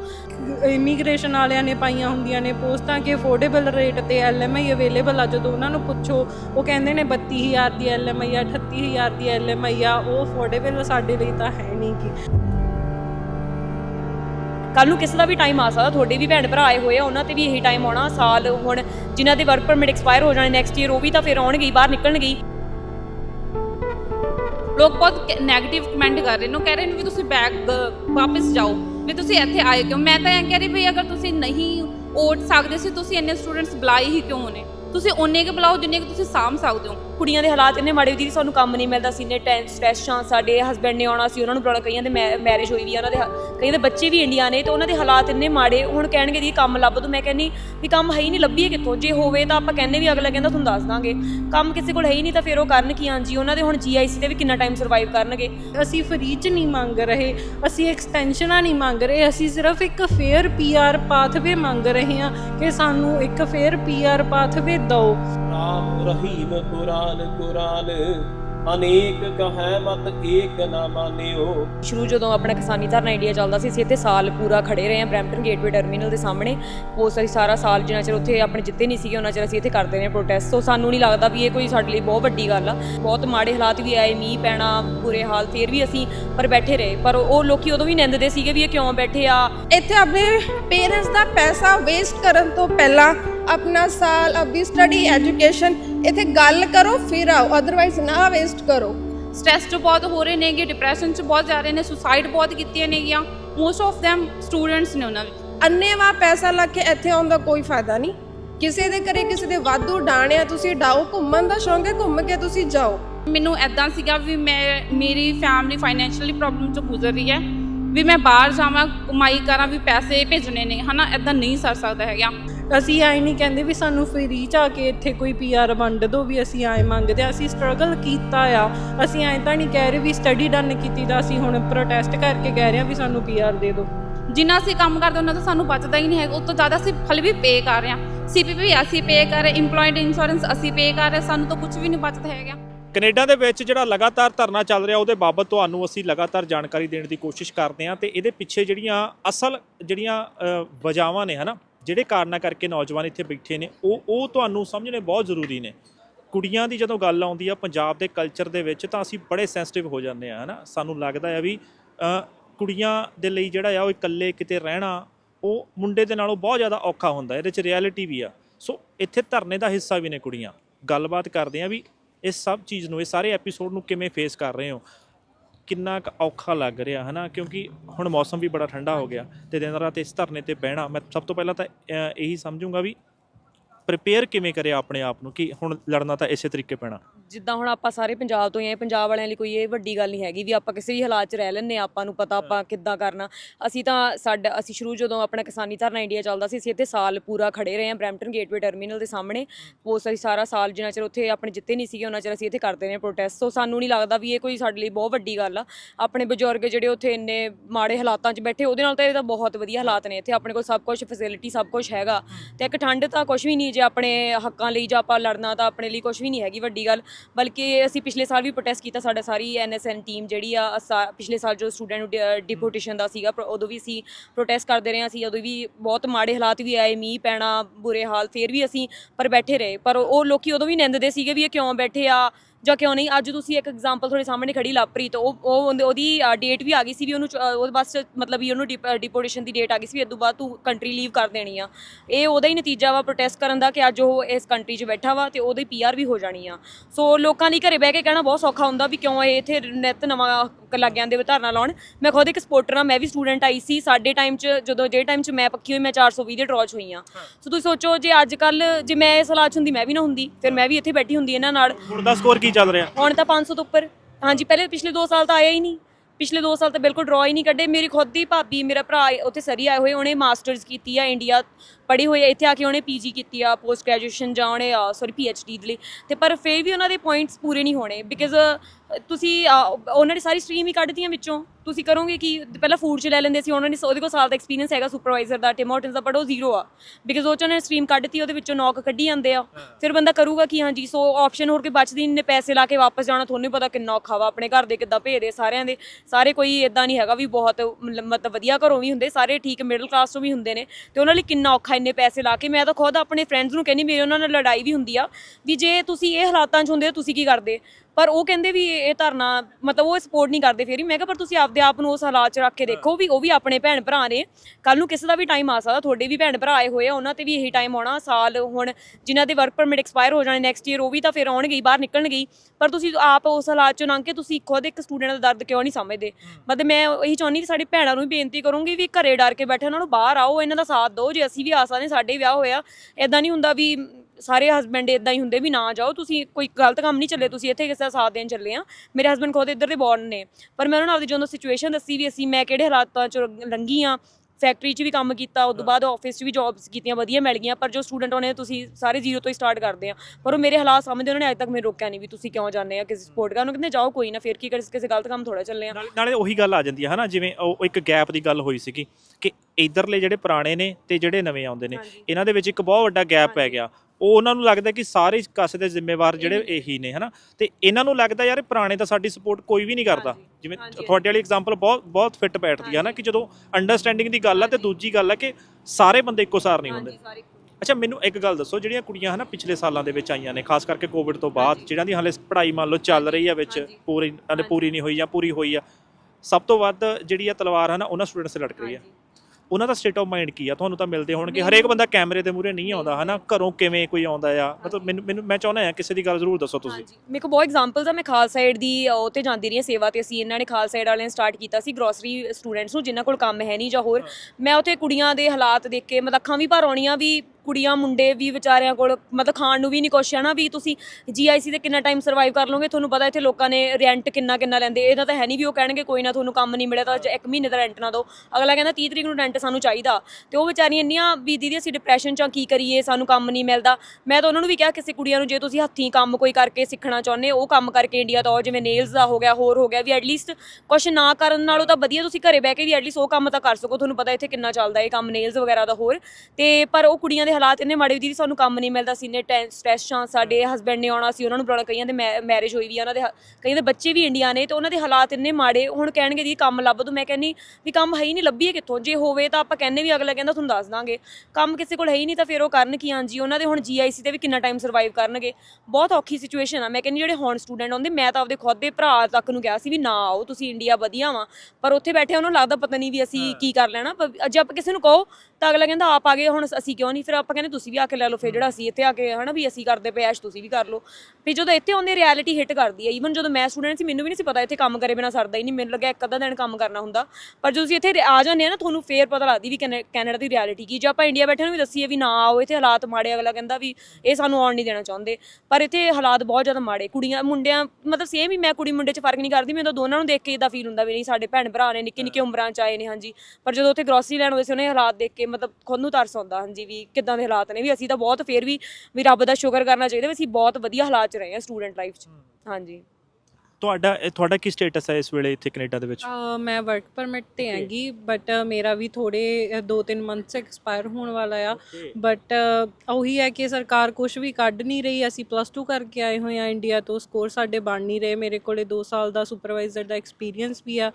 ਇਮੀਗ੍ਰੇਸ਼ਨ ਵਾਲਿਆਂ ਨੇ ਪਾਈਆਂ ਹੁੰਦੀਆਂ ਨੇ ਪੋਸਟਾਂ ਕਿ ਅਫੋਰਡੇਬਲ ਰੇਟ ਤੇ ਐਲਐਮਆਈ ਅਵੇਲੇਬਲ ਆ। ਜਦੋਂ ਉਹਨਾਂ ਨੂੰ ਪੁੱਛੋ ਉਹ ਕਹਿੰਦੇ ਨੇ 32000 ਦੀ ਐਲਐਮਆਈ ਆ 38000 ਦੀ ਐਲਐਮਆਈ ਆ ਉਹ ਅਫੋਰਡੇਬਲ ਸਾਡੇ ਲਈ ਤਾਂ ਹੈ ਨਹੀਂ ਕਿ ਕੱਲ ਨੂੰ ਕਿਸੇ ਦਾ ਵੀ ਟਾਈਮ ਆ ਸਕਦਾ ਤੁਹਾਡੇ ਵੀ ਭੈਣ ਭਰਾ ਆਏ ਹੋਏ ਆ ਉਹਨਾਂ ਤੇ ਵੀ ਇਹੀ ਟਾਈਮ ਆਉਣਾ ਸਾਲ ਹੁਣ ਜਿਨ੍ਹਾਂ ਦੇ ਵਰਕ ਪਰਮਿਟ ਐਕਸਪਾਇਰ ਹੋ ਜਾਣੇ ਨੈਕਸਟ ਈਅਰ ਉਹ ਵੀ ਤਾਂ ਫਿਰ ਆਉਣਗੇ ਬਾਹਰ ਨਿਕਲਣਗੇ। ਲੋਕ ਬਹੁਤ 네ਗੇਟਿਵ ਕਮੈਂਟ ਕਰ ਰਹੇ ਨੇ। ਉਹ ਕਹਿ ਰਹੇ ਨੇ ਵੀ ਤੁਸੀਂ ਬੈਗ ਵਾਪਸ ਜਾਓ। ਵੀ ਤੁਸੀਂ ਇੱਥੇ ਆਏ ਕਿਉਂ? ਮੈਂ ਤਾਂ ਇਹ ਕਹਿ ਰਹੀ ਵੀ ਅਗਰ ਤੁਸੀਂ ਨਹੀਂ ਓਟ ਸਕਦੇ ਸੀ, ਤੁਸੀਂ ਇੰਨੇ ਸਟੂਡੈਂਟਸ ਬੁਲਾਏ ਹੀ ਕਿਉਂ ਨੇ? ਤੁਸੀਂ ਉਹਨੇ ਕੁ ਬੁਲਾਓ ਜਿੰਨੇ ਕੁ ਤੁਸੀਂ ਸਾਂਭ ਸਕਦੇ ਹੋ। ਕੁੜੀਆਂ ਦੇ ਹਾਲਾਤ ਇੰਨੇ ਮਾੜੇ ਵੀ ਦੀਦੀ ਸਾਨੂੰ ਕੰਮ ਨਹੀਂ ਮਿਲਦਾ ਸੀ ਇੰਨੇ ਟੈਂਸ ਸਟ੍ਰੈਸਾਂ ਸਾਡੇ ਹਸਬੰਡ ਨੇ ਆਉਣਾ ਸੀ ਉਹਨਾਂ ਨੂੰ ਬੁਲਾਉਣਾ ਕਈਆਂ ਦੇ ਮੈਰਿਜ ਹੋਈ ਵੀ ਉਹਨਾਂ ਦੇ ਕਈਆਂ ਦੇ ਬੱਚੇ ਵੀ ਇੰਡੀਆ ਨੇ ਤੇ ਉਹਨਾਂ ਦੇ ਹਾਲਾਤ ਇੰਨੇ ਮਾੜੇ ਹੁਣ ਕਹਿਣਗੇ ਦੀ ਕੰਮ ਲੱਭ ਦੋ ਮੈਂ ਕਹਿੰਨੀ ਵੀ ਕੰਮ ਹੈ ਹੀ ਨਹੀਂ ਲੱਭੀਏ ਕਿੱਥੋਂ? ਜੇ ਹੋਵੇ ਤਾਂ ਆਪਾਂ ਕਹਿੰਨੇ ਵੀ ਅਗਲਾ ਕਹਿੰਦਾ ਤੁਹਾਨੂੰ ਦੱਸ ਦਾਂਗੇ। ਕੰਮ ਕਿਸੇ ਕੋਲ ਹੈ ਹੀ ਨਹੀਂ ਤਾਂ ਫਿਰ ਉਹ ਕਰਨ ਕੀ ਹਾਂਜੀ ਉਹਨਾਂ ਦੇ ਹੁਣ ਜੀਆਈਸੀ ਤੇ ਵੀ ਕਿੰਨਾ ਟਾਈਮ ਸਰਵਾਈਵ ਕਰਨਗੇ? ਅਸੀਂ ਫਰੀਜ ਨਹੀਂ ਮੰਗ ਰਹੇ ਅਸੀਂ ਐਕਸਟੈਂਸ਼ਨਾਂ ਨਹੀਂ ਮੰਗ ਰਹੇ ਅਸੀਂ ਸਿਰਫ ਇੱਕ ਫੇਅਰ ਪੀਆਰ ਪਾਥਵੇ ਮੰਗ ਰਹੇ ਹਾਂ ਕਿ ਸਾਨੂੰ ਇੱਕ ਫੇਅਰ ਪੀਆਰ ਪਾਥਵੇ ਦਿਓ। ਰਾਮ ਰਹੀਮ ਤੁਰਾ ਗਿਆਨ ਕੁਰਾਨ। ਅਨੇਕ ਕਹੈ ਮਤ ਏਕ ਨਾ ਮਾਨਿਓ। ਸ਼ੁਰੂ ਜਦੋਂ ਆਪਣਾ ਕਿਸਾਨੀ ਧਰਨਾ ਇੰਡੀਆ ਚੱਲਦਾ ਸੀ ਅਸੀਂ ਇੱਥੇ ਸਾਲ ਪੂਰਾ ਖੜੇ ਰਹੇ ਹਾਂ ਬ੍ਰੈਂਪਟਨ ਗੇਟਵੇ ਟਰਮੀਨਲ ਦੇ ਸਾਹਮਣੇ। ਉਹ ਸਾਰੀ ਸਾਰਾ ਸਾਲ ਜਿੰਨਾ ਚਿਰ ਉੱਥੇ ਆਪਣੇ ਜਿੱਤੇ ਨਹੀਂ ਸੀਗੇ ਉਹਨਾਂ ਚਿਰ ਅਸੀਂ ਇੱਥੇ ਕਰਦੇ ਰਹੇ ਪ੍ਰੋਟੈਸਟ ਸੋ ਸਾਨੂੰ ਨਹੀਂ ਲੱਗਦਾ ਵੀ ਇਹ ਕੋਈ ਸਾਡੇ ਲਈ ਬਹੁਤ ਵੱਡੀ ਗੱਲ ਆ। ਬਹੁਤ ਮਾੜੇ ਹਾਲਾਤ ਵੀ ਆਏ ਮੀਂਹ ਪੈਣਾ ਬੁਰੇ ਹਾਲ ਫੇਰ ਵੀ ਅਸੀਂ ਪਰ ਬੈਠੇ ਰਹੇ। ਪਰ ਉਹ ਲੋਕੀ ਉਦੋਂ ਵੀ ਨਿੰਦਦੇ ਸੀਗੇ ਵੀ ਇਹ ਕਿਉਂ ਬੈਠੇ ਆ? ਇੱਥੇ ਆਪਣੇ ਪੇਰੈਂਟਸ ਦਾ ਪੈਸਾ ਵੇਸਟ ਕਰਨ ਤੋਂ ਪਹਿਲਾਂ ਆਪਣਾ ਸਾਲ ਆਪਣੀ ਸਟੱਡੀ ਐਜੂਕੇਸ਼ਨ ਇੱਥੇ ਗੱਲ ਕਰੋ ਫਿਰ ਆਓ। ਅਦਰਵਾਈਜ਼ ਨਾ ਵੇਸਟ ਕਰੋ। ਸਟ੍ਰੈਸ 'ਚ ਬਹੁਤ ਹੋ ਰਹੇ ਨੇਗੇ ਡਿਪਰੈਸ਼ਨ 'ਚ ਬਹੁਤ ਜਾ ਰਹੇ ਨੇ ਸੁਸਾਈਡ ਬਹੁਤ ਕੀਤੀਆਂ ਨੇਗੀਆਂ। ਮੋਸਟ ਆਫ them ਸਟੂਡੈਂਟਸ ਨੇ ਉਹਨਾਂ ਵਿੱਚ। ਅੰਨੇਵਾ ਪੈਸਾ ਲਾ ਕੇ ਇੱਥੇ ਆਉਣ ਦਾ ਕੋਈ ਫਾਇਦਾ ਨਹੀਂ। ਕਿਸੇ ਦੇ ਘਰੇ ਕਿਸੇ ਦੇ ਵਾਧੂ ਡਾਣਿਆ ਤੁਸੀਂ ਡਾਓ ਘੁੰਮਣ ਦਾ ਸ਼ੌਂਕ ਹੈ ਘੁੰਮ ਕੇ ਤੁਸੀਂ ਜਾਓ। ਮੈਨੂੰ ਐਦਾਂ ਸੀਗਾ ਵੀ ਮੈਂ ਮੇਰੀ ਫੈਮਿਲੀ ਫਾਈਨੈਂਸ਼ੀਅਲੀ ਪ੍ਰੋਬਲਮ ਤੋਂ ਗੁਜ਼ਰ ਰਹੀ ਹੈ। ਵੀ ਮੈਂ ਬਾਹਰ ਜਾਵਾਂ ਕਮਾਈ ਕਰਾਂ ਵੀ ਪੈਸੇ ਭੇਜਣੇ ਨੇ। ਹਨਾ ਐਦਾਂ ਨਹੀਂ ਸਰ ਸਕਦਾ ਹੈਗਾ। ਅਸੀਂ ਐ ਨਹੀਂ ਕਹਿੰਦੇ ਵੀ ਸਾਨੂੰ ਫਰੀ ਚ ਆ ਕੇ ਇੱਥੇ ਕੋਈ ਪੀਆਰ ਵੰਡ ਦਿਓ ਵੀ ਅਸੀਂ ਐ ਮੰਗਦੇ ਹਾਂ। ਅਸੀਂ ਸਟਰਗਲ ਕੀਤਾ ਆ। ਅਸੀਂ ਐ ਤਾਂ ਨਹੀਂ ਕਹਿ ਰਹੇ ਵੀ ਸਟੱਡੀ ਡਨ ਕੀਤੀ ਤਾਂ ਅਸੀਂ ਹੁਣ ਪ੍ਰੋਟੈਸਟ ਕਰਕੇ ਕਹਿ ਰਹੇ ਹਾਂ ਵੀ ਸਾਨੂੰ ਪੀਆਰ ਦੇ ਦਿਓ ਜਿੰਨਾ ਅਸੀਂ ਕੰਮ ਕਰਦੇ ਉਹਨਾਂ ਦਾ ਸਾਨੂੰ ਬਚਦਾ ਹੀ ਨਹੀਂ ਹੈਗਾ। ਉਸ ਤੋਂ ਜ਼ਿਆਦਾ ਅਸੀਂ ਹਲੇ ਵੀ ਪੇ ਕਰ ਰਹੇ ਹਾਂ। ਸੀਪੀਪੀ ਅਸੀਂ ਪੇ ਕਰ ਰਹੇ ਇੰਪਲੋਇਡ ਇੰਸ਼ੋਰੈਂਸ ਅਸੀਂ ਪੇ ਕਰ ਰਹੇ ਸਾਨੂੰ ਤਾਂ ਕੁਝ ਵੀ ਨਹੀਂ ਬਚਦਾ ਹੈਗਾ। ਕੈਨੇਡਾ ਦੇ ਵਿੱਚ ਜਿਹੜਾ ਲਗਾਤਾਰ ਧਰਨਾ ਚੱਲ ਰਿਹਾ ਉਹਦੇ ਬਾਬਤ ਤੁਹਾਨੂੰ ਅਸੀਂ ਲਗਾਤਾਰ ਜਾਣਕਾਰੀ ਦੇਣ ਦੀ ਕੋਸ਼ਿਸ਼ ਕਰਦੇ ਹਾਂ ਤੇ ਇਹਦੇ ਪਿੱਛੇ ਜਿਹੜੀਆਂ ਅਸਲ ਜਿਹੜੀਆਂ ਅ, ਵਜ੍ਹਾਵਾਂ ਨੇ ਹਨਾ? ਜਿਹੜੇ ਕਾਰਨਾਂ ਕਰਕੇ ਨੌਜਵਾਨ ਇੱਥੇ ਬੈਠੇ ਨੇ, ਉਹ ਉਹ ਤੁਹਾਨੂੰ ਸਮਝਣੇ ਬਹੁਤ ਜ਼ਰੂਰੀ ਨੇ। ਕੁੜੀਆਂ ਦੀ ਜਦੋਂ ਗੱਲ ਆਉਂਦੀ ਆ ਪੰਜਾਬ ਦੇ ਕਲਚਰ ਦੇ ਵਿੱਚ, ਤਾਂ ਅਸੀਂ ਬੜੇ ਸੈਂਸਿਟਿਵ ਹੋ ਜਾਂਦੇ ਆ, ਹਨਾ? ਸਾਨੂੰ ਲੱਗਦਾ ਆ ਵੀ ਕੁੜੀਆਂ ਦੇ ਲਈ ਜਿਹੜਾ ਆ, ਉਹ ਇਕੱਲੇ ਕਿਤੇ ਰਹਿਣਾ, ਉਹ ਮੁੰਡੇ ਦੇ ਨਾਲੋਂ ਬਹੁਤ ਜ਼ਿਆਦਾ ਔਖਾ ਹੁੰਦਾ, ਇਹਦੇ ਚ ਰਿਐਲਿਟੀ ਵੀ ਆ। ਸੋ ਇੱਥੇ ਧਰਨੇ ਦਾ ਹਿੱਸਾ ਵੀ ਨੇ ਕੁੜੀਆਂ। ਗੱਲਬਾਤ ਕਰਦੇ ਆ ਵੀ ਇਸ ਸਭ ਚੀਜ਼ ਨੂੰ, ਇਹ ਸਾਰੇ ਐਪੀਸੋਡ ਨੂੰ ਕਿਵੇਂ ਫੇਸ ਕਰ ਰਹੇ ਹੋ? ਕਿੰਨਾ ਕੁ ਔਖਾ ਲੱਗ ਰਿਹਾ ਹਨਾ? ਕਿਉਂਕਿ ਹੁਣ ਮੌਸਮ ਵੀ ਬੜਾ ਠੰਡਾ ਹੋ ਗਿਆ ਤੇ ਦਿਨ ਰਾਤ ਇਸ ਧਰਨੇ ਤੇ ਬਹਿਣਾ ਮੈਂ ਸਭ ਤੋਂ ਪਹਿਲਾਂ ਤਾਂ ਅ, ਇਹੀ ਸਮਝੂੰਗਾ ਵੀ ਪ੍ਰਿਪੇਅਰ ਕਿਵੇਂ ਕਰਿਆ ਆਪਣੇ ਆਪ ਨੂੰ ਕਿ ਹੁਣ ਲੜਨਾ ਤਾਂ ਇਸੇ ਤਰੀਕੇ ਪੈਣਾ? ਜਿੱਦਾਂ ਹੁਣ ਆਪਾਂ ਸਾਰੇ ਪੰਜਾਬ ਤੋਂ ਹੀ ਆਏ, ਪੰਜਾਬ ਵਾਲਿਆਂ ਲਈ ਕੋਈ ਇਹ ਵੱਡੀ ਗੱਲ ਨਹੀਂ ਹੈਗੀ ਵੀ ਆਪਾਂ ਕਿਸੇ ਵੀ ਹਾਲਾਤ 'ਚ ਰਹਿ ਲੈਂਦੇ ਹਾਂ, ਆਪਾਂ ਨੂੰ ਪਤਾ ਆਪਾਂ ਕਿੱਦਾਂ ਕਰਨਾ। ਅਸੀਂ ਤਾਂ ਸਾਡਾ, ਅਸੀਂ ਸ਼ੁਰੂ ਜਦੋਂ ਆਪਣਾ ਕਿਸਾਨੀ ਧਰਨਾ ਇੰਡੀਆ ਚੱਲਦਾ ਸੀ, ਅਸੀਂ ਇੱਥੇ ਸਾਲ ਪੂਰਾ ਖੜੇ ਰਹੇ ਹਾਂ ਬਰੈਂਪਟਨ ਗੇਟਵੇ ਟਰਮੀਨਲ ਦੇ ਸਾਹਮਣੇ। ਪੋਸਟ ਅਸੀਂ ਸਾਰਾ ਸਾਲ ਜਿੰਨਾ ਚਿਰ ਉੱਥੇ ਆਪਣੇ ਜਿੱਤੇ ਨਹੀਂ ਸੀਗੇ, ਉਹਨਾਂ ਚਿਰ ਅਸੀਂ ਇੱਥੇ ਕਰਦੇ ਰਹੇ ਪ੍ਰੋਟੈਸਟ ਸੋ ਸਾਨੂੰ ਨਹੀਂ ਲੱਗਦਾ ਵੀ ਇਹ ਕੋਈ ਸਾਡੇ ਲਈ ਬਹੁਤ ਵੱਡੀ ਗੱਲ ਆ। ਆਪਣੇ ਬਜ਼ੁਰਗ ਜਿਹੜੇ ਉੱਥੇ ਇੰਨੇ ਮਾੜੇ ਹਾਲਾਤਾਂ 'ਚ ਬੈਠੇ, ਉਹਦੇ ਨਾਲ ਤਾਂ ਇਹ ਤਾਂ ਬਹੁਤ ਵਧੀਆ ਹਾਲਾਤ ਨੇ ਇੱਥੇ। ਆਪਣੇ ਕੋਲ ਸਭ ਕੁਝ ਫੈਸਿਲਿਟੀ ਸਭ ਕੁਝ ਹੈਗਾ। ਤੇ ਇੱਕ ਠੰਡ ਤਾਂ ਕੁਝ ਵੀ ਨਹੀਂ ਜੇ ਆਪਣੇ ਹੱਕਾਂ ਲਈ ਜਾਂ ਆਪਾਂ ਲੜਨਾ ਤਾਂ ਆਪਣੇ ਲਈ ਕੁਝ ਵੀ ਨਹੀਂ ਹੈਗੀ ਵੱਡੀ ਗੱਲ। ਬਲਕਿ ਅਸੀਂ ਪਿਛਲੇ ਸਾਲ ਵੀ ਪ੍ਰੋਟੈਸਟ ਕੀਤਾ ਸਾਡਾ ਸਾਰੀ ਐਨਐਸਐਨ ਟੀਮ ਜਿਹੜੀ ਆ ਪਿਛਲੇ ਸਾਲ ਜੋ ਸਟੂਡੈਂਟ ਨੂੰ ਡਿਪੋਟੇਸ਼ਨ ਦਾ ਸੀਗਾ ਉਦੋਂ ਵੀ ਅਸੀਂ ਪ੍ਰੋਟੈਸਟ ਕਰਦੇ ਰਹੇ ਹਾਂ, ਅਸੀਂ ਉਦੋਂ ਵੀ ਬਹੁਤ ਮਾੜੇ ਹਾਲਾਤ ਵੀ ਆਏ, ਮੀਂਹ ਪੈਣਾ, ਬੁਰੇ ਹਾਲ, ਫੇਰ ਵੀ ਅਸੀਂ ਪਰ ਬੈਠੇ ਰਹੇ। ਪਰ ਉਹ ਲੋਕੀ ਉਦੋਂ ਵੀ ਨਿੰਦਦੇ ਸੀਗੇ ਵੀ ਇਹ ਕਿਉਂ ਬੈਠੇ ਆ? ਜਾਂ ਕਿਉਂ ਨਹੀਂ, ਅੱਜ ਤੁਸੀਂ ਇੱਕ ਐਗਜ਼ਾਮਪਲ ਤੁਹਾਡੇ ਸਾਹਮਣੇ ਖੜੀ ਲਾਪ੍ਰੀਤ ਉਹ ਉਹ ਉਹਦੇ- ਉਹਦੀ ਡੇਟ ਵੀ ਆ ਗਈ ਸੀ ਵੀ ਉਹਨੂੰ ਉਹ ਬਸ ਮਤਲਬ ਵੀ ਉਹਨੂੰ ਡਿਪੋਟੇਸ਼ਨ ਦੀ ਡੇਟ ਆ ਗਈ ਸੀ ਵੀ ਇਸ ਤੋਂ ਬਾਅਦ ਤੂੰ ਕੰਟਰੀ ਲੀਵ ਕਰ ਦੇਣੀ ਆ। ਇਹ ਉਹਦਾ ਹੀ ਨਤੀਜਾ ਵਾ ਪ੍ਰੋਟੈਸਟ ਕਰਨ ਦਾ ਕਿ ਅੱਜ ਉਹ ਇਸ ਕੰਟਰੀ 'ਚ ਬੈਠਾ ਵਾ ਤੇ ਉਹਦੀ ਪੀਆਰ ਵੀ ਹੋ ਜਾਣੀ ਆ। ਸੋ ਲੋਕਾਂ ਲਈ ਘਰੇ ਬਹਿ ਕੇ ਕਹਿਣਾ ਬਹੁਤ ਸੌਖਾ ਹੁੰਦਾ ਵੀ ਕਿਉਂ ਇਹ ਇੱਥੇ ਨਿਤ ਨਵਾਂ ਲੱਗ ਜਾਂਦੇ ਧਰਨਾ ਲਾਉਣ। ਮੈਂ ਖੁਦ ਇੱਕ ਸਪੋਰਟਰ ਆ ਮੈਂ ਵੀ ਸਟੂਡੈਂਟ ਆਈ ਸੀ। ਸਾਡੇ ਟਾਈਮ 'ਚ ਜਦੋਂ ਜਿਹੜੇ ਟਾਈਮ 'ਚ ਮੈਂ ਪੱਕੀ ਹੋਈ ਮੈਂ 420 ਦੇ ਡਰਾਅ 'ਚ ਹੋਈ ਆ ਸੋ ਤੁਸੀਂ ਸੋਚੋ ਜੇ ਅੱਜ ਕੱਲ ਜੇ ਮੈਂ ਇਸ ਹਾਲਾਤ 'ਚ ਹੁੰਦੀ ਮੈਂ ਵੀ ਨਾ ਹੁੰਦੀ ਫਿਰ ਮੈਂ ਵੀ ਇੱਥੇ ਬੈਠੀ ਹੁੰਦੀ ਇਹਨਾਂ ਨਾਲ। ਹੁਣ ਦਾ ਸਕੋਰ ਕੀ ਚੱਲ ਰਿਹਾ? ਹੁਣ ਤਾਂ 500 ਤੋਂ ਉੱਪਰ। ਹਾਂਜੀ ਪਹਿਲੇ ਪਿਛਲੇ 2 ਸਾਲ ਤਾਂ ਆਇਆ ਹੀ ਨਹੀਂ। ਪਿਛਲੇ 2 ਸਾਲ ਤਾਂ ਬਿਲਕੁਲ ਡਰਾ ਹੀ ਨਹੀਂ ਕੱਢੇ। ਮੇਰੀ ਖੁਦ ਦੀ ਭਾਬੀ ਮੇਰਾ ਭਰਾ ਉੱਥੇ ਸਰੀ ਆਏ ਹੋਏ ਉਹਨੇ ਮਾਸਟਰਸ ਕੀਤੀ ਆ ਇੰਡੀਆ ਪੜ੍ਹੀ ਹੋਈ ਆ ਇੱਥੇ ਆ ਕੇ ਉਹਨੇ ਪੀਜੀ ਕੀਤੀ ਆ ਪੋਸਟ ਗ੍ਰੈਜੂਏਸ਼ਨ ਜਾਂ ਉਹਨੇ ਸੌਰੀ ਪੀਐਚਡੀ ਦੇ ਲਈ। ਤੇ ਪਰ ਫਿਰ ਵੀ ਉਹਨਾਂ ਦੇ ਪੁਆਇੰਟਸ ਪੂਰੇ ਨਹੀਂ ਹੋਣੇ ਬਿਕਾਜ਼ ਤੁਸੀਂ ਉਹਨਾਂ ਦੀ ਸਾਰੀ ਸਟਰੀਮ ਹੀ ਕੱਢਦੀਆਂ ਵਿੱਚੋਂ। ਤੁਸੀਂ ਕਰੋਗੇ ਕਿ ਪਹਿਲਾਂ ਫੂਡ 'ਚ ਲੈ ਲੈਂਦੇ ਸੀ ਉਹਨਾਂ ਨੇ ਉਹਦੇ ਕੋਲ ਸਾਲ ਦਾ ਐਕਸਪੀਰੀਅੰਸ ਹੈਗਾ ਸੁਪਰਵਾਈਜ਼ਰ ਦਾ ਟਿਮੋਟਨਸ ਦਾ ਬਟ ਉਹ ਜ਼ੀਰੋ ਆ। ਬਿਕਾਜ਼ ਉਹ 'ਚ ਉਹਨੇ ਸਟਰੀਮ ਕੱਢਤੀ ਉਹਦੇ ਵਿੱਚੋਂ ਨੌਕ ਕੱਢੀ ਜਾਂਦੇ ਆ। ਫਿਰ ਬੰਦਾ ਕਰੂਗਾ ਕਿ ਹਾਂਜੀ ਸੋ ਆਪਸ਼ਨ ਹੋਰ ਕੋਈ ਬਚਦੀ ਨੇ ਪੈਸੇ ਲਾ ਕੇ ਵਾਪਸ ਜਾਣਾ ਤੁਹਾਨੂੰ ਪਤਾ ਕਿੰਨਾ ਔਖਾ ਵਾ ਆਪਣੇ ਘਰ ਦੇ ਕਿੱਦਾਂ ਭੇਜਦੇ ਸਾਰਿਆਂ ਦੇ। ਸਾਰੇ ਕੋਈ ਇਦਾਂ ਨਹੀਂ ਹੈਗਾ ਵੀ ਬਹੁਤ ਮਤਲਬ ਮਤਲਬ ਵਧੀਆ ਘਰੋਂ ਵੀ ਹੁੰਦੇ ਸਾਰੇ ਠੀਕ ਮਿਡਲ ਕਲਾਸ ਤੋਂ ਵੀ ਹੁੰਦੇ ਨੇ। ਤੇ ਉਹਨਾਂ ਲਈ ਕਿੰਨਾ ਔਖਾ ਇੰਨੇ ਪੈਸੇ ਲਾ ਕੇ, ਮੈਂ ਤਾਂ ਖੁਦ ਆਪਣੇ ਫਰੈਂਡਸ ਨੂੰ ਕਹਿੰਦੀ, ਮੇਰੇ ਉਹਨਾਂ ਨਾਲ ਲੜਾਈ ਵੀ ਹੁੰਦੀ ਆ, ਵੀ ਜੇ ਤੁਸੀਂ ਇਹ ਹਾਲਾਤਾਂ 'ਚ ਹੁੰਦੇ ਹੋ ਤੁਸੀਂ ਕੀ ਕਰਦੇ? ਪਰ ਉਹ ਕਹਿੰਦੇ ਵੀ ਇਹ ਧਰਨਾ ਮਤਲਬ ਉਹ ਸਪੋਰਟ ਨਹੀਂ ਕਰਦੇ ਫਿਰ ਵੀ। ਮੈਂ ਕਿਹਾ ਪਰ ਤੁਸੀਂ ਆਪਦੇ ਆਪ ਨੂੰ ਉਸ ਹਾਲਾਤ 'ਚ ਰੱਖ ਕੇ ਦੇਖੋ ਵੀ ਉਹ ਵੀ ਆਪਣੇ ਭੈਣ ਭਰਾ ਨੇ। ਕੱਲ ਨੂੰ ਕਿਸੇ ਦਾ ਵੀ ਟਾਈਮ ਆ ਸਕਦਾ। ਤੁਹਾਡੇ ਵੀ ਭੈਣ ਭਰਾ ਆਏ ਹੋਏ ਆ ਉਹਨਾਂ ਤੇ ਵੀ ਇਹੀ ਟਾਈਮ ਆਉਣਾ। ਸਾਲ ਹੁਣ ਜਿਨ੍ਹਾਂ ਦੇ ਵਰਕ ਪਰਮਿਟ ਐਕਸਪਾਇਰ ਹੋ ਜਾਣੇ ਨੈਕਸਟ ਈਅਰ ਉਹ ਵੀ ਤਾਂ ਫਿਰ ਆਉਣਗੇ ਹੀ, ਬਾਹਰ ਨਿਕਲਣਗੇ ਹੀ। ਪਰ ਤੁਸੀਂ ਆਪ ਉਸ ਹਾਲਾਤ 'ਚੋਂ ਲੰਘ ਕੇ ਤੁਸੀਂ ਖੁਦ ਇੱਕ ਸਟੂਡੈਂਟ ਦਾ ਦਰਦ ਕਿਉਂ ਨਹੀਂ ਸਮਝਦੇ? ਮਤਲਬ ਮੈਂ ਇਹੀ ਚਾਹੁੰਦੀ ਕਿ ਸਾਡੀ ਭੈਣਾਂ ਨੂੰ ਵੀ ਬੇਨਤੀ ਕਰੂੰਗੀ ਵੀ ਘਰੇ ਡਰ ਕੇ ਬੈਠੇ ਉਹਨਾਂ ਨੂੰ ਬਾਹਰ ਆਓ ਇਹਨਾਂ ਦਾ ਸਾਥ ਦਿਓ। ਜੇ ਅਸੀਂ ਵੀ ਆ ਸਕਦੇ ਸਾਡੇ ਵਿਆਹ ਹੋਇਆ ਇਦਾਂ ਨਹੀਂ ਹੁੰਦਾ ਵੀ ਸਾਰੇ ਹਸਬੈਂਡ ਇਦਾਂ ਹੀ ਹੁੰਦੇ ਵੀ ਨਾ ਜਾਓ ਤੁਸੀਂ ਕੋਈ ਗਲਤ ਕੰਮ ਨਹੀਂ ਚੱਲੇ ਤੁਸੀਂ ਇੱਥੇ ਕਿਸੇ ਦਾ ਸਾਥ ਦੇਣ ਚੱਲੇ ਆ। ਮੇਰੇ ਹਸਬੈਂਡ ਖੁਦ ਇੱਧਰ ਦੇ ਬੌਰਨ ਨੇ ਪਰ ਮੈਂ ਉਹਨਾਂ ਨੂੰ ਆਪਦੀ ਜਦੋਂ ਸਿਚੁਏਸ਼ਨ ਦੱਸੀ ਵੀ ਅਸੀਂ ਮੈਂ ਕਿਹੜੇ ਹਾਲਾਤਾਂ ਚ ਲੰਗੀ ਆ ਫੈਕਟਰੀ 'ਚ ਵੀ ਕੰਮ ਕੀਤਾ ਉਸ ਤੋਂ ਬਾਅਦ ਆਫਿਸ 'ਚ ਵੀ ਜੌਬਸ ਕੀਤੀਆਂ ਵਧੀਆ ਮਿਲ ਗਈਆਂ ਪਰ ਜੋ ਸਟੂਡੈਂਟ ਹੋਣੇ ਤੁਸੀਂ ਸਾਰੇ ਜ਼ੀਰੋ ਤੋਂ ਹੀ ਸਟਾਰਟ ਕਰਦੇ ਆ। ਪਰ ਉਹ ਮੇਰੇ ਹਾਲਾਤ ਸਮਝਦੇ ਉਹਨਾਂ ਨੇ ਅੱਜ ਤੱਕ ਮੈਨੂੰ ਰੋਕਿਆ ਨਹੀਂ ਵੀ ਤੁਸੀਂ ਕਿਉਂ ਜਾਂਦੇ ਆ ਕਿਸੇ ਸਪੋਰਟ ਕਰਨ ਨੂੰ ਕਹਿੰਦੇ ਜਾਓ ਕੋਈ ਨਾ ਫਿਰ ਕੀ ਕਰ ਕਿਸੇ ਗਲਤ ਕੰਮ ਥੋੜਾ ਚੱਲੇ ਆ। ਨਾਲੇ ਉਹੀ ਗੱਲ ਆ ਜਾਂਦੀ ਹੈ ਹਨਾ ਜਿਵੇਂ ਉਹ ਇੱਕ ਗੈਪ ਦੀ ਗੱਲ ਹੋਈ ਸੀਗੀ ਕਿ ਇਧਰਲੇ ਜਿਹੜੇ ਪੁਰਾਣੇ ਨੇ ਤੇ ਜਿਹੜੇ ਨਵੇਂ ਆਉਂਦੇ ਨੇ। ਇਹਨਾਂ ਦੇ ਵਿੱਚ ਇੱਕ ਬਹੁਤ ਵੱਡਾ ਗੈਪ ਪੈ ਗਿਆ। ਉਹ ਉਹਨਾਂ ਨੂੰ ਲੱਗਦਾ ਕਿ ਸਾਰੇ ਕਾਸੇ ਦੇ ਜ਼ਿੰਮੇਵਾਰ ਜਿਹੜੇ ਇਹੀ ਨੇ ਹਨਾ? ਤੇ ਇਹਨਾਂ ਨੂੰ ਲੱਗਦਾ ਯਾਰ ਪੁਰਾਣੇ ਤਾਂ ਸਾਡੀ ਸਪੋਰਟ ਕੋਈ ਵੀ ਨਹੀਂ ਕਰਦਾ। ਜਿਵੇਂ ਤੁਹਾਡੇ ਵਾਲੀ ਐਗਜ਼ਾਮਪਲ ਬਹੁਤ ਬਹੁਤ ਫਿੱਟ ਬੈਠਦੀ ਹੈ ਨਾ ਕਿ ਜਦੋਂ ਅੰਡਰਸਟੈਂਡਿੰਗ ਦੀ ਗੱਲ ਆ ਤੇ ਦੂਜੀ ਗੱਲ ਆ ਕਿ ਸਾਰੇ ਬੰਦੇ ਇੱਕੋ ਸਾਰ ਨਹੀਂ ਹੁੰਦੇ। ਅੱਛਾ ਮੈਨੂੰ ਇੱਕ ਗੱਲ ਦੱਸੋ ਜਿਹੜੀਆਂ ਕੁੜੀਆਂ ਹਨਾ ਪਿਛਲੇ ਸਾਲਾਂ ਦੇ ਵਿੱਚ ਆਈਆਂ ਨੇ ਖਾਸ ਕਰਕੇ ਕੋਵਿਡ ਤੋਂ ਬਾਅਦ ਜਿਹੜਾਂ ਦੀ ਹਾਲੇ ਪੜ੍ਹਾਈ ਮੰਨ ਲਓ ਚੱਲ ਰਹੀ ਆ ਵਿੱਚ। ਪੂਰੀ ਹਾਲੇ ਪੂਰੀ ਨਹੀਂ ਹੋਈ ਜਾਂ ਪੂਰੀ ਹੋਈ ਆ ਸਭ ਤੋਂ ਵੱਧ ਜਿਹੜੀ ਆ ਤਲਵਾਰ ਹੈ ਨਾ ਉਹਨਾਂ ਸਟੂਡੈਂਟਸ ਤੇ ਲਟਕ ਰਹੀ ਆ। ਉਹਨਾਂ ਦਾ ਸਟੇਟ ਆਫ ਮਾਈਂਡ ਕੀ ਆ? ਤੁਹਾਨੂੰ ਤਾਂ ਮਿਲਦੇ ਹੋਣਗੇ। ਹਰੇਕ ਬੰਦਾ ਕੈਮਰੇ ਦੇ ਮੂਹਰੇ ਨਹੀਂ ਆਉਂਦਾ ਹਨਾ? ਘਰੋਂ ਕਿਵੇਂ ਕੋਈ ਆਉਂਦਾ ਆ? ਮਤਲਬ ਮੈਨੂੰ ਮੈਨੂੰ ਮੈਂ ਚਾਹੁੰਦਾ ਆ ਕਿਸੇ ਦੀ ਗੱਲ ਜ਼ਰੂਰ ਦੱਸੋ ਤੁਸੀਂ। ਹਾਂਜੀ। ਮੇਰੇ ਕੋਲ ਬਹੁਤ ਐਗਜ਼ਾਮਪਲਸ ਆ। ਮੈਂ ਖਾਲਸਾ ਏਡ ਦੀ ਉਹ ਤੇ ਜਾਂਦੀ ਰਹੀ ਹਾਂ ਸੇਵਾ ਤੇ। ਅਸੀਂ ਇਹਨਾਂ ਨੇ ਖਾਲਸਾ ਏਡ ਵਾਲਿਆਂ ਨੇ ਸਟਾਰਟ ਕੀਤਾ ਸੀ ਗਰੋਸਰੀ ਸਟੂਡੈਂਟਸ ਨੂੰ ਜਿਨ੍ਹਾਂ ਕੋਲ ਕੰਮ ਹੈ ਨਹੀਂ ਜਾਂ ਹੋਰ। ਮੈਂ ਉੱਥੇ ਕੁੜੀਆਂ ਦੇ ਹਾਲਾਤ ਦੇਖ ਕੇ ਮਤਲਬ ਅੱਖਾਂ ਵੀ ਭਰ ਆਉਣੀਆਂ ਵੀ ਕੁੜੀਆਂ ਮੁੰਡੇ ਵੀ ਵਿਚਾਰਿਆਂ ਕੋਲ ਮਤਲਬ ਖਾਣ ਨੂੰ ਵੀ ਨਹੀਂ ਕੁਛ ਹੈ ਨਾ ਵੀ ਤੁਸੀਂ ਜੀਆਈਸੀ ਦੇ ਕਿੰਨਾ ਟਾਈਮ ਸਰਵਾਈਵ ਕਰ ਲਓਗੇ, ਤੁਹਾਨੂੰ ਪਤਾ ਇੱਥੇ ਲੋਕਾਂ ਨੇ ਰੈਂਟ ਕਿੰਨਾ ਕਿੰਨਾ ਲੈਂਦੇ ਇਹਦਾ ਤਾਂ ਹੈ ਨਹੀਂ ਵੀ ਉਹ ਕਹਿਣਗੇ ਕੋਈ ਨਾ ਤੁਹਾਨੂੰ ਕੰਮ ਨਹੀਂ ਮਿਲਿਆ, ਤਾਂ ਇੱਕ ਮਹੀਨੇ ਦਾ ਰੈਂਟ ਨਾ ਦਿਓ। ਅਗਲਾ ਕਹਿੰਦਾ 30 ਤਰੀਕ ਨੂੰ ਰੈਂਟ ਸਾਨੂੰ ਚਾਹੀਦਾ। ਤੇ ਉਹ ਵਿਚਾਰੀਆਂ ਇੰਨੀਆਂ ਵੀ ਦੀਦੀ ਅਸੀਂ ਡਿਪਰੈਸ਼ਨ ਚ ਕੀ ਕਰੀਏ, ਸਾਨੂੰ ਕੰਮ ਨਹੀਂ ਮਿਲਦਾ। ਮੈਂ ਤਾਂ ਉਹਨਾਂ ਨੂੰ ਵੀ ਕਿਹਾ, ਕਿਸੇ ਕੁੜੀਆਂ ਨੂੰ ਜੇ ਤੁਸੀਂ ਹੱਥੀਂ ਕੰਮ ਕੋਈ ਕਰਕੇ ਸਿੱਖਣਾ ਚਾਹੁੰਦੇ ਹੋ, ਉਹ ਕੰਮ ਕਰਕੇ ਇੰਡੀਆ ਤੋਂ ਆਓ, ਜਿਵੇਂ ਨੇਲਸ ਦਾ ਹੋ ਗਿਆ, ਹੋਰ ਹੋ ਗਿਆ, ਵੀ ਐਟਲੀਸਟ ਕੁਛ ਨਾ ਕਰਨ ਨਾਲੋਂ ਤਾਂ ਵਧੀਆ ਤੁਸੀਂ ਘਰੇ ਬਹਿ ਕੇ ਵੀ ਐਟਲੀਸਟ ਉਹ ਕੰਮ ਤਾਂ ਕਰ ਸਕੋ। ਤੁਹਾਨੂੰ ਪਤਾ ਇੱਥੇ ਕਿੰਨਾ ਚੱਲਦਾ ਇਹ ਕੰਮ ਨੇਲਸ ਵਗੈਰਾ ਦਾ ਹੋਰ। ਤੇ ਪਰ ਉਹ ਕੁੜੀਆਂ ਦੇ ਹਾਲਾਤ ਇੰਨੇ ਮਾੜੇ ਵੀ ਦੀਦੀ ਸਾਨੂੰ ਕੰਮ ਨਹੀਂ ਮਿਲਦਾ ਸੀ ਨੇ ਸਟ੍ਰੈਸ ਚਾਂ ਸਾਡੇ ਹਸਬੈਂਡ ਨੇ ਆਉਣਾ ਸੀ ਉਹਨਾਂ ਨੂੰ ਬੁਲਾਉਣਾ ਕਈਆਂ ਦੇ ਮੈਰਿਜ ਹੋਈ ਵੀ ਆ ਉਹਨਾਂ ਦੇ ਕਈਆਂ ਦੇ ਬੱਚੇ ਵੀ ਇੰਡੀਆ ਨੇ ਤੇ ਉਹਨਾਂ ਦੇ ਹਾਲਾਤ ਇੰਨੇ ਮਾੜੇ ਹੁਣ ਕਹਿਣਗੇ ਦੀ ਕੰਮ ਲੱਭ ਦੋ ਮੈਂ ਕਹਿੰਨੀ ਵੀ ਕੰਮ ਹੈ ਹੀ ਨਹੀਂ ਲੱਭੀਏ ਕਿੱਥੋਂ ਜੇ ਹੋਵੇ ਤਾਂ ਆਪਾਂ ਕਹਿੰਨੇ ਵੀ ਅਗਲਾ ਕਹਿੰਦਾ ਤੁਹਾਨੂੰ ਦੱਸ ਦਾਂਗੇ ਕੰਮ ਕਿਸੇ ਕੋਲ ਹੈ ਹੀ ਨਹੀਂ ਤਾਂ ਫਿਰ ਉਹ ਕਰਨ ਕੀ ਹਾਂਜੀ ਉਹਨਾਂ ਦੇ ਹੁਣ ਜੀਆਈਸੀ ਤੇ ਵੀ ਕਿੰਨਾ ਟਾਈਮ ਸਰਵਾਈਵ ਕਰਨਗੇ ਬਹੁਤ ਔਖੀ ਸਿਚੁਏਸ਼ਨ ਆ ਮੈਂ ਕਹਿੰਨੀ ਜਿਹੜੇ ਹੁਣ ਸਟੂਡੈਂਟ ਆਉਂਦੇ ਮੈਂ ਤਾਂ ਆਪਦੇ ਖੁਦ ਦੇ ਭਰਾ ਤੱਕ ਨੂੰ ਕਿਹਾ ਸੀ ਵੀ ਨਾ ਆਓ ਤੁਸੀਂ ਇੰਡੀਆ ਵਧੀਆ ਵਾ ਪਰ ਉੱਥੇ ਬੈਠੇ ਉਹਨਾਂ ਨੂੰ ਲੱਗਦਾ ਪਤਾ ਨਹੀਂ ਵੀ ਅਸੀਂ ਕੀ ਕਰ ਲੈਣਾ ਪਰ ਜੇ ਆਪਾਂ ਕਿਸੇ ਨੂੰ ਕਹੋ ਤਾਂ ਅਗਲਾ ਕਹਿੰਦਾ ਆਪ ਆ ਗਏ ਹੁਣ ਅਸੀਂ ਕਿਉਂ ਨਹੀਂ? ਫਿਰ ਆਪਾਂ ਕਹਿੰਦੇ ਤੁਸੀਂ ਵੀ ਆ ਕੇ ਲੈ ਲਓ ਫਿਰ ਜਿਹੜਾ ਅਸੀਂ ਇੱਥੇ ਆ ਕੇ ਹਨਾ ਵੀ ਅਸੀਂ ਕਰਦੇ ਪਏ ਐਸ਼ ਤੁਸੀਂ ਵੀ ਕਰ ਲਓ। ਵੀ ਜਦੋਂ ਇੱਥੇ ਆਉਂਦੇ ਰਿਐਲਿਟੀ ਹਿੱਟ ਕਰਦੀ ਹੈ ਈਵਨ ਜਦੋਂ ਮੈਂ ਸਟੂਡੈਂਟ ਸੀ ਮੈਨੂੰ ਵੀ ਨਹੀਂ ਸੀ ਪਤਾ ਇੱਥੇ ਕੰਮ ਕਰੇ ਬਿਨਾ ਸਰਦਾ ਹੀ ਨਹੀਂ ਮੈਨੂੰ ਲੱਗਿਆ ਇੱਕ ਅੱਧਾ ਦਿਨ ਕੰਮ ਕਰਨਾ ਹੁੰਦਾ। ਪਰ ਜਦੋਂ ਤੁਸੀਂ ਇੱਥੇ ਆ ਜਾਂਦੇ ਆ ਨਾ ਤੁਹਾਨੂੰ ਫੇਰ ਪਤਾ ਲੱਗਦੀ ਵੀ ਕੈਨੇ- ਕੈਨੇਡਾ ਦੀ ਰਿਐਲਿਟੀ ਕੀ ਜੇ ਆਪਾਂ ਇੰਡੀਆ ਬੈਠੇ ਨੂੰ ਵੀ ਦੱਸੀਏ ਵੀ ਨਾ ਆਓ ਇੱਥੇ ਹਾਲਾਤ ਮਾੜੇ ਅਗਲਾ ਕਹਿੰਦਾ ਵੀ ਇਹ ਸਾਨੂੰ ਆਉਣ ਨਹੀਂ ਦੇਣਾ ਚਾਹੁੰਦੇ। ਪਰ ਇੱਥੇ ਹਾਲਾਤ ਬਹੁਤ ਜ਼ਿਆਦਾ ਮਾੜੇ ਕੁੜੀਆਂ ਮੁੰਡਿਆਂ ਮਤਲਬ ਸੇਮ ਹੀ ਮੈਂ ਕੁੜੀ ਮੁੰਡੇ 'ਚ ਫ਼ਰਕ ਨਹੀਂ ਕਰਦੀ ਮੈਨੂੰ ਤਾਂ ਦੋਨਾਂ ਨੂੰ ਦੇਖ ਕੇ ਇਦਾਂ ਫੀਲ ਹੁੰਦਾ ਵੀ ਨਹੀਂ ਸਾਡੇ ਭੈਣ ਭਰਾ ਨੇ ਨਿੱਕੀ ਨਿੱਕੀ ਉਮਰਾਂ 'ਚ ਆਏ ਨੇ ਹਾਂਜੀ। ਪਰ ਜਦੋਂ ਉੱਥੇ ਗਰੋਸਰੀ ਲੈਣ ਹੋਏ ਸੀ ਉਹਨੇ ਹਾਲਾਤ ਦੇਖ ਕੇ ਮਤਲਬ ਖੁਦ ਨੂੰ ਤਰਸ ਆਉਂਦਾ ਹਾਂਜੀ ਵੀ ਕਿੱਦਾਂ ਦੇ ਹਾਲਾਤ ਨੇ ਵੀ ਅਸੀਂ ਤਾਂ ਬਹੁਤ ਫੇਰ ਵੀ ਵੀ ਰੱਬ ਦਾ ਸ਼ੁਕਰ ਕਰਨਾ ਚਾਹੀਦਾ ਵੀ ਅਸੀਂ ਬਹੁਤ ਵਧੀਆ ਹਾਲਾਤ 'ਚ ਰਹੇ ਹਾਂ ਸਟੂਡੈਂਟ ਲਾਈਫ 'ਚ। ਹਾਂਜੀ। ਤੁਹਾਡਾ ਇਹ- ਤੁਹਾਡਾ ਕੀ ਸਟੇਟਸ ਹੈ ਇਸ ਵੇਲੇ ਇੱਥੇ ਕੈਨੇਡਾ ਦੇ ਵਿੱਚ? ਅਹ ਮੈਂ ਵਰਕ ਪਰਮਿਟ ਤੇ ਹੈਗੀ ਬਟ ਮੇਰਾ ਵੀ ਥੋੜੇ 2-3 ਮੰਥਸ ਐਕਸਪਾਇਰ ਹੋਣ ਵਾਲਾ ਆ। ਬਟ ਉਹੀ ਹੈ ਕਿ ਸਰਕਾਰ ਕੁਝ ਵੀ ਕੱਢ ਨਹੀਂ ਰਹੀ ਅਸੀਂ ਪਲੱਸ 2 ਕਰਕੇ ਆਏ ਹੋਏ ਆ ਇੰਡੀਆ ਤੋਂ ਸਕੋਰ ਸਾਡੇ ਬਣ ਨਹੀਂ ਰਹੇ ਮੇਰੇ ਕੋਲੇ 2 ਸਾਲ ਦਾ ਸੁਪਰਵਾਈਜ਼ਰ ਦਾ ਐਕਸਪੀਰੀਅੰਸ ਵੀ ਆ।